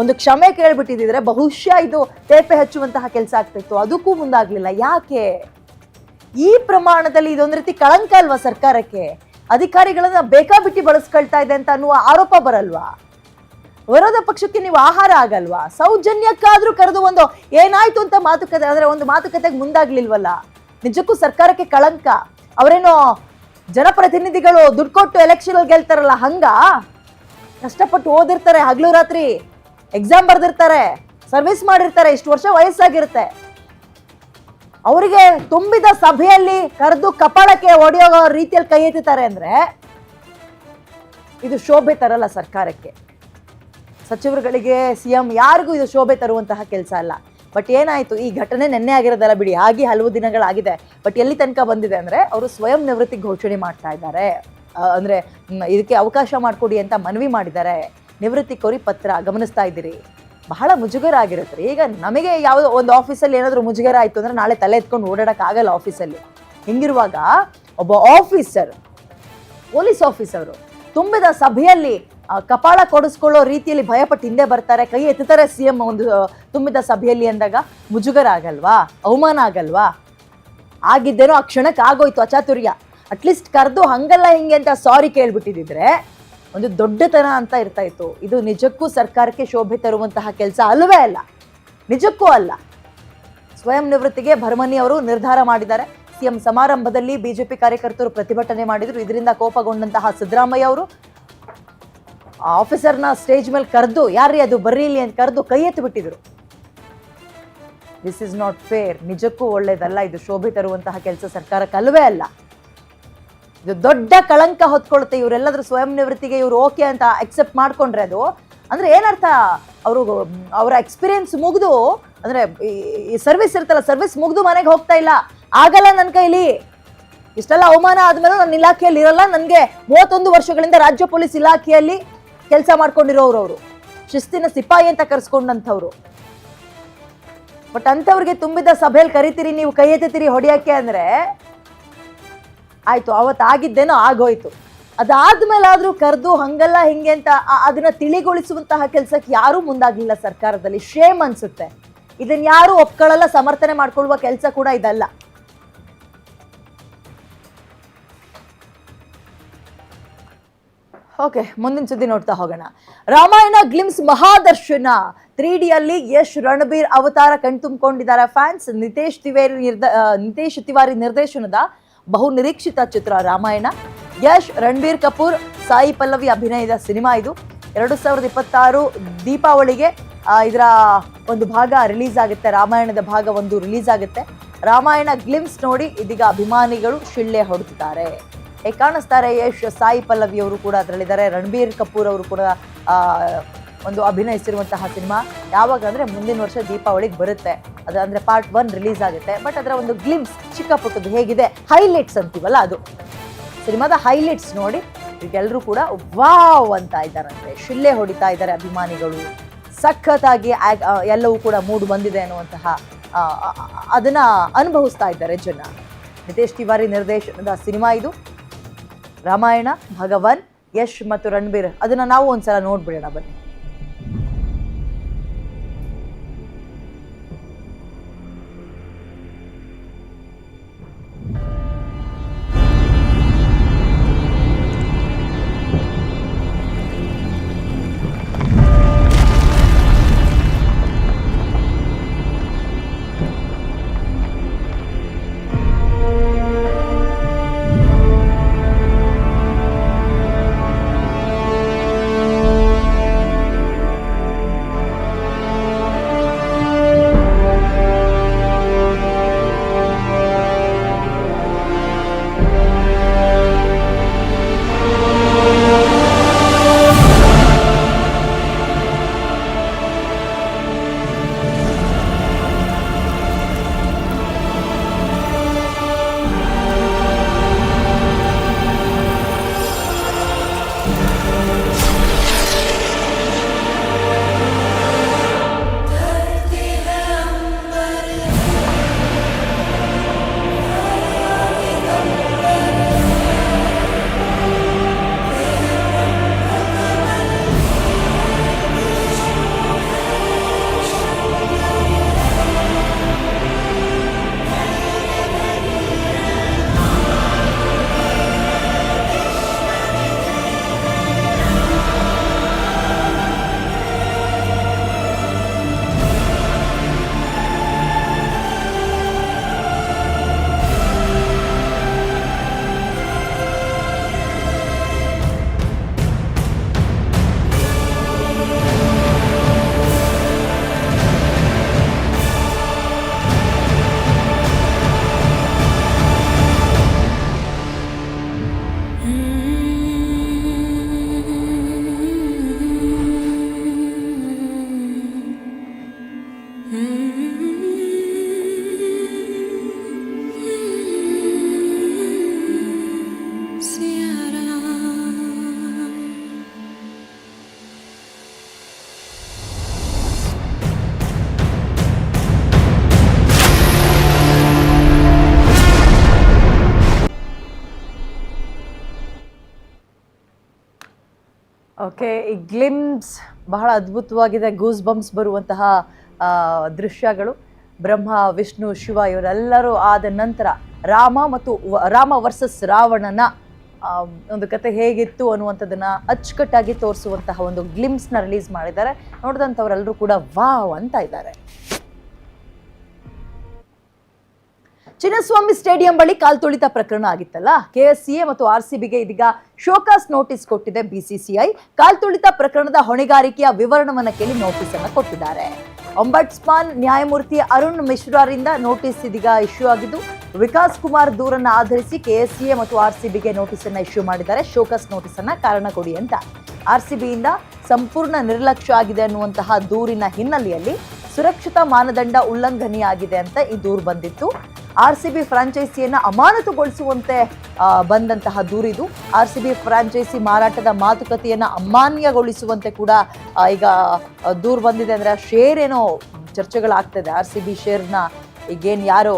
ಒಂದು ಕ್ಷಮೆ ಕೇಳ್ಬಿಟ್ಟಿದ್ರೆ ಬಹುಶಃ ಇದು ತೇಪೆ ಹಚ್ಚುವಂತಹ ಕೆಲಸ ಆಗ್ತಿತ್ತು. ಅದಕ್ಕೂ ಮುಂದಾಗ್ಲಿಲ್ಲ. ಯಾಕೆ? ಈ ಪ್ರಮಾಣದಲ್ಲಿ ಇದೊಂದು ರೀತಿ ಕಳಂಕ ಅಲ್ವಾ ಸರ್ಕಾರಕ್ಕೆ? ಅಧಿಕಾರಿಗಳನ್ನ ಬೇಕಾಬಿಟ್ಟಿ ಬಳಸ್ಕೊಳ್ತಾ ಇದೆ ಅಂತ ಅನ್ನುವ ಆರೋಪ ಬರಲ್ವಾ? ವಿರೋಧ ಪಕ್ಷಕ್ಕೆ ನೀವು ಆಹಾರ ಆಗಲ್ವಾ? ಸೌಜನ್ಯಕ್ಕಾದ್ರೂ ಕರೆದು ಒಂದು ಏನಾಯ್ತು ಅಂತ ಮಾತುಕತೆ ಅಂದ್ರೆ ಒಂದು ಮಾತುಕತೆಗೆ ಮುಂದಾಗ್ಲಿಲ್ವಲ್ಲ? ನಿಜಕ್ಕೂ ಸರ್ಕಾರಕ್ಕೆ ಕಳಂಕ? ಅವರೇನೋ ಜನಪ್ರತಿನಿಧಿಗಳು ದುಡ್ಡು ಕೊಟ್ಟು ಎಲೆಕ್ಷನ್ ಗೆಲ್ತಾರಲ್ಲ, ಹಂಗ? ಕಷ್ಟಪಟ್ಟು ಓದಿರ್ತಾರೆ, ಹಗಲು ರಾತ್ರಿ ಎಕ್ಸಾಮ್ ಬರ್ದಿರ್ತಾರೆ ಸರ್ವಿಸ್ ಮಾಡಿರ್ತಾರೆ, ಇಷ್ಟು ವರ್ಷ ವಯಸ್ಸಾಗಿರುತ್ತೆ. ಅವರಿಗೆ ತುಂಬಿದ ಸಭೆಯಲ್ಲಿ ಕರೆದು ಕಪಾಳಕ್ಕೆ ಒಡೆಯೋಗ ರೀತಿಯಲ್ಲಿ ಕೈ ಎತ್ತುತ್ತಾರೆ ಅಂದ್ರೆ ಇದು ಶೋಭೆ ತರಲ್ಲ ಸರ್ಕಾರಕ್ಕೆ. ಸಚಿವರುಗಳಿಗೆ, ಸಿಎಂ ಯಾರಿಗೂ ಇದು ಶೋಭೆ ತರುವಂತಹ ಕೆಲಸ ಅಲ್ಲ. ಬಟ್ ಏನಾಯಿತು? ಈ ಘಟನೆ ನೆನ್ನೆ ಆಗಿರೋದಲ್ಲ ಬಿಡಿ. ಆಗಿ ಹಲವು ದಿನಗಳಾಗಿದೆ. ಬಟ್ ಎಲ್ಲಿ ತನಕ ಬಂದಿದೆ ಅಂದರೆ ಅವರು ಸ್ವಯಂ ನಿವೃತ್ತಿ ಘೋಷಣೆ ಮಾಡ್ತಾ ಇದ್ದಾರೆ. ಅಂದರೆ ಇದಕ್ಕೆ ಅವಕಾಶ ಮಾಡಿಕೊಡಿ ಅಂತ ಮನವಿ ಮಾಡಿದ್ದಾರೆ. ನಿವೃತ್ತಿ ಕೋರಿ ಪತ್ರ, ಗಮನಿಸ್ತಾ ಇದ್ದೀರಿ. ಬಹಳ ಮುಜುಗರ ಆಗಿರುತ್ತೆ ಈಗ ನಮಗೆ ಯಾವುದೋ ಒಂದು ಆಫೀಸಲ್ಲಿ ಏನಾದರೂ ಮುಜುಗರ ಆಯಿತು ಅಂದರೆ ನಾಳೆ ತಲೆ ಎತ್ಕೊಂಡು ಓಡಾಡೋಕ್ಕಾಗಲ್ಲ ಆಫೀಸಲ್ಲಿ ಹಿಂಗಿರುವಾಗ ಒಬ್ಬ ಆಫೀಸರ್ ಪೊಲೀಸ್ ಆಫೀಸರು ತುಂಬಿದ ಸಭೆಯಲ್ಲಿ ಕಪಾಳ ಕೊಡಿಸ್ಕೊಳ್ಳೋ ರೀತಿಯಲ್ಲಿ ಭಯಪಟ್ಟು ಹಿಂದೆ ಬರ್ತಾರೆ, ಕೈ ಎತ್ತುತ್ತಾರೆ ಸಿ ಎಂ ಒಂದು ತುಂಬಿದ ಸಭೆಯಲ್ಲಿ ಅಂದಾಗ, ಮುಜುಗರ ಆಗಲ್ವಾ? ಅವಮಾನ ಆಗಲ್ವಾ? ಆಗಿದ್ದೇನೋ ಆ ಕ್ಷಣಕ್ಕೆ ಆಗೋಯ್ತು ಅಚಾತುರ್ಯ. ಅಟ್ಲೀಸ್ಟ್ ಕರೆದು ಹಂಗಲ್ಲ ಹಿಂಗೆ ಅಂತ ಸಾರಿ ಕೇಳ್ಬಿಟ್ಟಿದ್ರೆ ಒಂದು ದೊಡ್ಡತನ ಅಂತ ಇರ್ತಾ ಇತ್ತು. ಇದು ನಿಜಕ್ಕೂ ಸರ್ಕಾರಕ್ಕೆ ಶೋಭೆ ತರುವಂತಹ ಕೆಲಸ ಅಲ್ಲವೇ ಅಲ್ಲ. ನಿಜಕ್ಕೂ ಅಲ್ಲ. ಸ್ವಯಂ ನಿವೃತ್ತಿಗೆ ಭರಮನಿ ಅವರು ನಿರ್ಧಾರ ಮಾಡಿದ್ದಾರೆ. ಸಿಎಂ ಸಮಾರಂಭದಲ್ಲಿ ಬಿಜೆಪಿ ಕಾರ್ಯಕರ್ತರು ಪ್ರತಿಭಟನೆ ಮಾಡಿದ್ರು. ಇದರಿಂದ ಕೋಪಗೊಂಡಂತಹ ಸಿದ್ದರಾಮಯ್ಯ ಅವರು ಆ ಆಫೀಸರ್ನ ಸ್ಟೇಜ್ ಮೇಲೆ ಕರೆದು, ಯಾರ್ರೀ ಅದು? ಬರೀಲಿ ಅಂತ ಕರೆದು ಕೈ ಎತ್ತು ಬಿಟ್ಟಿದ್ರು. ದಿಸ್ ಇಸ್ ನಾಟ್ ಫೇರ್ ನಿಜಕ್ಕೂ ಒಳ್ಳೇದಲ್ಲ. ಇದು ಶೋಭೆ ತರುವಂತಹ ಕೆಲಸ ಸರ್ಕಾರ ಅಲ್ವೇ ಅಲ್ಲ. ಇದು ದೊಡ್ಡ ಕಳಂಕ ಹೊತ್ಕೊಳುತ್ತೆ. ಇವರೆಲ್ಲದ್ರ ಸ್ವಯಂ ನಿವೃತ್ತಿಗೆ ಇವ್ರು ಓಕೆ ಅಂತ ಅಕ್ಸೆಪ್ಟ್ ಮಾಡ್ಕೊಂಡ್ರೆ ಅದು. ಅಂದ್ರೆ ಏನರ್ಥ? ಅವರು, ಅವರ ಎಕ್ಸ್ಪೀರಿಯನ್ಸ್ ಮುಗಿದು, ಅಂದ್ರೆ ಈ ಸರ್ವಿಸ್ ಇರ್ತಲ್ಲ ಸರ್ವಿಸ್ ಮುಗಿದು ಮನೆಗೆ ಹೋಗ್ತಾ ಇಲ್ಲ. ಆಗಲ್ಲ ನನ್ನ ಕೈಲಿ. ಇಷ್ಟೆಲ್ಲ ಅವಮಾನ ಆದಮೇಲೆ ನನ್ನ ಇಲಾಖೆಯಲ್ಲಿ ಇರಲ್ಲ. ನನಗೆ ಮೂವತ್ತೊಂದು ವರ್ಷಗಳಿಂದ ರಾಜ್ಯ ಪೊಲೀಸ್ ಇಲಾಖೆಯಲ್ಲಿ ಕೆಲಸ ಮಾಡ್ಕೊಂಡಿರೋರು ಅವರು. ಶಿಸ್ತಿನ ಸಿಪಾಯಿ ಅಂತ ಕರೆಸ್ಕೊಂಡಂಥವ್ರು. ಬಟ್ ಅಂಥವ್ರಿಗೆ ತುಂಬಿದ ಸಭೆಯಲ್ಲಿ ಕರಿತೀರಿ, ನೀವು ಕೈ ಎತ್ತೀರಿ ಹೊಡಿಯಕ್ಕೆ ಅಂದ್ರೆ, ಆಯಿತು ಅವತ್ತು ಆಗಿದ್ದೇನೋ ಆಗೋಯ್ತು. ಅದಾದ್ಮೇಲಾದರೂ ಕರೆದು ಹಂಗಲ್ಲ ಹಿಂಗೆ ಅಂತ ಅದನ್ನ ತಿಳಿಗೊಳಿಸುವಂತಹ ಕೆಲಸಕ್ಕೆ ಯಾರೂ ಮುಂದಾಗ್ಲಿಲ್ಲ ಸರ್ಕಾರದಲ್ಲಿ. ಶೇಮ್ ಅನಿಸುತ್ತೆ. ಇದನ್ನ ಯಾರು ಒಪ್ಕೊಳ್ಳಲ್ಲ, ಸಮರ್ಥನೆ ಮಾಡ್ಕೊಳ್ಳುವ ಕೆಲಸ ಕೂಡ ಇದಲ್ಲ. ಓಕೆ, ಮುಂದಿನ ಸುದ್ದಿ ನೋಡ್ತಾ ಹೋಗೋಣ. ರಾಮಾಯಣ ಗ್ಲಿಮ್ಸ್ ಮಹಾದರ್ಶನ ತ್ರೀ ಡಿಯಲ್ಲಿ ಯಶ್ ರಣಬೀರ್ ಅವತಾರ ಕಣ್ತುಂಬಿಕೊಂಡಿದ್ದಾರೆ. ಫ್ಯಾನ್ಸ್, ನಿತೇಶ್ ತಿವಾರಿ ನಿರ್ದ ನಿತೇಶ್ ತಿವಾರಿ ನಿರ್ದೇಶನದ ಬಹು ನಿರೀಕ್ಷಿತ ಚಿತ್ರ ರಾಮಾಯಣ. ಯಶ್, ರಣಬೀರ್ ಕಪೂರ್, ಸಾಯಿ ಪಲ್ಲವಿ ಅಭಿನಯದ ಸಿನಿಮಾ ಇದು. ಎರಡು ಸಾವಿರದ ಇಪ್ಪತ್ತಾರು ದೀಪಾವಳಿಗೆ ಇದರ ಒಂದು ಭಾಗ ರಿಲೀಸ್ ಆಗುತ್ತೆ. ರಾಮಾಯಣದ ಭಾಗ ಒಂದು ರಿಲೀಸ್ ಆಗುತ್ತೆ. ರಾಮಾಯಣ ಗ್ಲಿಮ್ಸ್ ನೋಡಿ ಇದೀಗ ಅಭಿಮಾನಿಗಳು ಶಿಳ್ಳೆ ಹೊಡೆದಿದ್ದಾರೆ. ಕಾಣಿಸ್ತಾರೆ. ಯಶ್, ಸಾಯಿ ಪಲ್ಲವಿ ಅವರು ಕೂಡ ಅದರಲ್ಲಿದ್ದಾರೆ. ರಣಬೀರ್ ಕಪೂರ್ ಅವರು ಕೂಡ ಒಂದು ಅಭಿನಯಿಸಿರುವಂತಹ ಸಿನಿಮಾ. ಯಾವಾಗ ಅಂದರೆ ಮುಂದಿನ ವರ್ಷ ದೀಪಾವಳಿಗೆ ಬರುತ್ತೆ. ಅದು ಅಂದರೆ ಪಾರ್ಟ್ ಒನ್ ರಿಲೀಸ್ ಆಗುತ್ತೆ. ಬಟ್ ಅದರ ಒಂದು ಗ್ಲಿಮ್ಸ್ ಚಿಕ್ಕ ಪುಟ್ಟದ್ದು ಹೇಗಿದೆ? ಹೈಲೈಟ್ಸ್ ಅಂತೀವಲ್ಲ ಅದು. ಸಿನಿಮಾದ ಹೈಲೈಟ್ಸ್ ನೋಡಿ ಈಗೆಲ್ಲರೂ ಕೂಡ ವಾವ್ ಅಂತ ಇದ್ದಾರಂತೆ. ಶಿಲ್ಲೆ ಹೊಡಿತಾ ಇದ್ದಾರೆ ಅಭಿಮಾನಿಗಳು. ಸಖತ್ತಾಗಿ ಎಲ್ಲವೂ ಕೂಡ ಮೂಡ್ ಬಂದಿದೆ ಅನ್ನುವಂತಹ ಅದನ್ನ ಅನುಭವಿಸ್ತಾ ಇದ್ದಾರೆ ಜನ. ನಿತೇಶ್ ತಿವಾರಿ ನಿರ್ದೇಶನದ ಸಿನಿಮಾ ಇದು. ರಾಮಾಯಣ ಭಗವನ್ ಯಶ್ ಮತ್ತು ರಣಬೀರ್. ಅದನ್ನು ನಾವು ಒಂದ್ಸಲ ನೋಡ್ಬಿಡೋಣ ಬನ್ನಿ. ಗ್ಲಿಮ್ಸ್ ಬಹಳ ಅದ್ಭುತವಾಗಿದೆ ಗೂಸ್ ಬಂಪ್ಸ್ ಬರುವಂತಹ ದೃಶ್ಯಗಳು. ಬ್ರಹ್ಮ, ವಿಷ್ಣು, ಶಿವ ಇವರೆಲ್ಲರೂ ಆದ ನಂತರ ರಾಮ ಮತ್ತು ರಾಮ ವರ್ಸಸ್ ರಾವಣನ ಒಂದು ಕತೆ ಹೇಗಿತ್ತು ಅನ್ನುವಂಥದ್ದನ್ನು ಅಚ್ಚುಕಟ್ಟಾಗಿ ತೋರಿಸುವಂತಹ ಒಂದು ಗ್ಲಿಮ್ಸ್ನ ರಿಲೀಸ್ ಮಾಡಿದ್ದಾರೆ. ನೋಡಿದಂಥವರೆಲ್ಲರೂ ಕೂಡ ವಾವ್ ಅಂತ ಇದ್ದಾರೆ. ಚಿನ್ನಸ್ವಾಮಿ ಸ್ಟೇಡಿಯಂ ಬಳಿ ಕಾಲ್ತುಳಿತ ಪ್ರಕರಣ ಆಗಿತ್ತಲ್ಲ? ಕೆಎಸ್ಸಿಎ ಮತ್ತು ಆರ್ ಸಿ ಬಿಗೆ ಇದೀಗ ಶೋಕಾಸ್ ನೋಟಿಸ್ ಕೊಟ್ಟಿದೆ ಬಿಸಿಸಿಐ. ಕಾಲ್ತುಳಿತ ಪ್ರಕರಣದ ಹೊಣೆಗಾರಿಕೆಯ ವಿವರಣವನ್ನ ಕೇಳಿ ನೋಟಿಸ್ ಅನ್ನ ಕೊಟ್ಟಿದ್ದಾರೆ. ಒಂಬಟ್ಸ್ಮಾನ್ ನ್ಯಾಯಮೂರ್ತಿ ಅರುಣ್ ಮಿಶ್ರಾರಿಂದ ನೋಟಿಸ್ ಇದೀಗ ಇಶ್ಯೂ ಆಗಿದ್ದು, ವಿಕಾಸ್ ಕುಮಾರ್ ದೂರನ್ನ ಆಧರಿಸಿ ಕೆಎಸ್ಸಿಎ ಮತ್ತು ಆರ್ ಸಿ ಬಿಗೆ ನೋಟಿಸ್ ಅನ್ನ ಇಶ್ಯೂ ಮಾಡಿದ್ದಾರೆ. ಶೋಕಾಸ್ ನೋಟಿಸ್ ಅನ್ನ ಕಾರಣ ಕೊಡಿ ಅಂತ. ಆರ್ ಸಿಬಿಯಿಂದ ಸಂಪೂರ್ಣ ನಿರ್ಲಕ್ಷ್ಯ ಆಗಿದೆ ಅನ್ನುವಂತಹ ದೂರಿನ ಹಿನ್ನೆಲೆಯಲ್ಲಿ ಸುರಕ್ಷತಾ ಮಾನದಂಡ ಉಲ್ಲಂಘನೆಯಾಗಿದೆ ಅಂತ ಈ ದೂರು ಬಂದಿತ್ತು. ಆರ್ ಸಿ ಬಿ ಫ್ರಾಂಚೈಸಿಯನ್ನು ಅಮಾನತುಗೊಳಿಸುವಂತೆ ಬಂದಂತಹ ದೂರಿದು. ಆರ್ ಸಿ ಬಿ ಫ್ರಾಂಚೈಸಿ ಮಾರಾಟದ ಮಾತುಕತೆಯನ್ನು ಅಮಾನ್ಯಗೊಳಿಸುವಂತೆ ಕೂಡ ಈಗ ದೂರು ಬಂದಿದೆ ಅಂದರೆ ಶೇರ್ ಏನೋ ಚರ್ಚೆಗಳಾಗ್ತದೆ. ಆರ್ ಸಿ ಬಿ ಶೇರ್ನ ಈಗೇನು ಯಾರು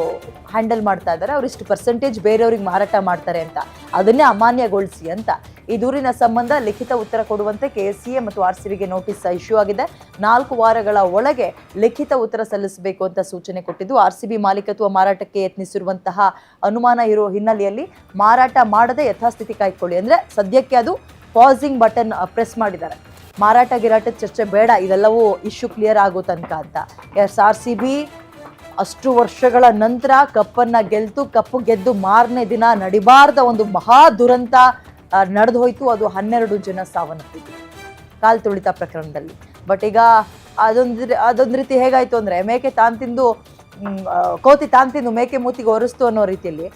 ಹ್ಯಾಂಡಲ್ ಮಾಡ್ತಾ ಇದ್ದಾರೆ. ಅವರಿಷ್ಟು ಪರ್ಸೆಂಟೇಜ್ ಬೇರೆಯವ್ರಿಗೆ ಮಾರಾಟ ಮಾಡ್ತಾರೆ ಅಂತ. ಅದನ್ನೇ ಅಮಾನ್ಯಗೊಳಿಸಿ ಅಂತ. ಈ ದೂರಿನ ಸಂಬಂಧ ಲಿಖಿತ ಉತ್ತರ ಕೊಡುವಂತೆ ಕೆಎಸ್ಸಿಎ ಮತ್ತು ಆರ್ ಸಿ ಬಿಗೆ ನೋಟಿಸ್ ಇಶ್ಯೂ ಆಗಿದೆ. ನಾಲ್ಕು ವಾರಗಳ ಒಳಗೆ ಲಿಖಿತ ಉತ್ತರ ಸಲ್ಲಿಸಬೇಕು ಅಂತ ಸೂಚನೆ ಕೊಟ್ಟಿದ್ದು ಆರ್ ಸಿ ಬಿ ಮಾಲೀಕತ್ವ ಮಾರಾಟಕ್ಕೆ ಯತ್ನಿಸಿರುವಂತಹ ಅನುಮಾನ ಇರೋ ಹಿನ್ನೆಲೆಯಲ್ಲಿ ಮಾರಾಟ ಮಾಡದೆ ಯಥಾಸ್ಥಿತಿ ಕಾಯ್ಕೊಳ್ಳಿ. ಅಂದರೆ ಸದ್ಯಕ್ಕೆ ಅದು ಪಾಸಿಂಗ್ ಬಟನ್ ಪ್ರೆಸ್ ಮಾಡಿದ್ದಾರೆ. ಮಾರಾಟ ಗಿರಾಟ ಚರ್ಚೆ ಬೇಡ, ಇದೆಲ್ಲವೂ ಇಶ್ಯೂ ಕ್ಲಿಯರ್ ಆಗೋ ತನಕ ಅಂತ. ಎಸ್ ಆರ್ ಸಿ ಬಿ ಅಷ್ಟು ವರ್ಷಗಳ ನಂತರ ಕಪ್ಪನ್ನು ಗೆಲ್ತು, ಕಪ್ಪು ಗೆದ್ದು ಮಾರನೇ ದಿನ ನಡಿಬಾರ್ದ ಒಂದು ಮಹಾ ದುರಂತ ನಡೆದು ಹೋಯಿತು. ಅದು ಹನ್ನೆರಡು ಜನ ಸಾವನ್ನಪ್ಪಿತ್ತು ಕಾಲು ತುಳಿತ ಪ್ರಕರಣದಲ್ಲಿ. ಬಟ್ ಈಗ ಅದೊಂದು ಅದೊಂದು ರೀತಿ ಹೇಗಾಯಿತು ಅಂದ್ರೆ, ಮೇಕೆ ತಾನ್ ತಿಂದು ಕೋತಿ ತಾನ್ ತಿಂದು ಮೇಕೆ ಮೂತಿಗೆ ಒರೆಸ್ತು ಅನ್ನೋ ರೀತಿಯಲ್ಲಿ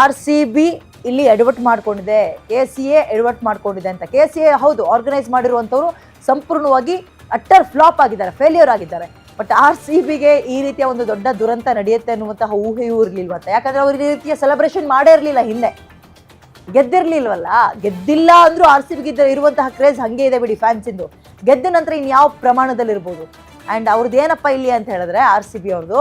ಆರ್ ಸಿ ಬಿ ಇಲ್ಲಿ ಎಡವಟ್ ಮಾಡ್ಕೊಂಡಿದೆ. ಕೆ ಸಿ ಎ ಎಡವಟ್ ಮಾಡ್ಕೊಂಡಿದೆ ಅಂತ. ಕೆ ಸಿ ಎ ಹೌದು ಆರ್ಗನೈಸ್ ಮಾಡಿರುವಂಥವ್ರು ಸಂಪೂರ್ಣವಾಗಿ ಅಟ್ಟರ್ ಫ್ಲಾಪ್ ಆಗಿದ್ದಾರೆ ಫೇಲಿಯರ್ ಆಗಿದ್ದಾರೆ. ಬಟ್ ಆರ್ ಸಿ ಬಿಗೆ ಈ ರೀತಿಯ ಒಂದು ದೊಡ್ಡ ದುರಂತ ನಡೆಯುತ್ತೆ ಅನ್ನುವಂತಹ ಊಹೆಯೂ ಇರಲಿಲ್ವಂತ. ಯಾಕಂದ್ರೆ ಅವ್ರು ಈ ರೀತಿಯ ಸೆಲೆಬ್ರೇಷನ್ ಮಾಡೇ ಇರಲಿಲ್ಲ ಹಿಂದೆ. ಗೆದ್ದಿರ್ಲಿಲ್ವಲ್ಲ? ಗೆದ್ದಿಲ್ಲ ಅಂದ್ರೂ ಆರ್ ಸಿ ಬಿಗಿದ್ದ ಇರುವಂತಹ ಕ್ರೇಜ್ ಹಂಗೆ ಇದೆ ಬಿಡಿ ಫ್ಯಾನ್ಸ್ ಇಂದು. ಗೆದ್ದ ನಂತರ ಇನ್ಯಾವ ಪ್ರಮಾಣದಲ್ಲಿ ಇರ್ಬೋದು ಆ್ಯಂಡ್ ಅವ್ರದ್ದು ಏನಪ್ಪ ಇಲ್ಲಿ ಅಂತ ಹೇಳಿದ್ರೆ ಆರ್ ಸಿ ಬಿ ಅವ್ರದ್ದು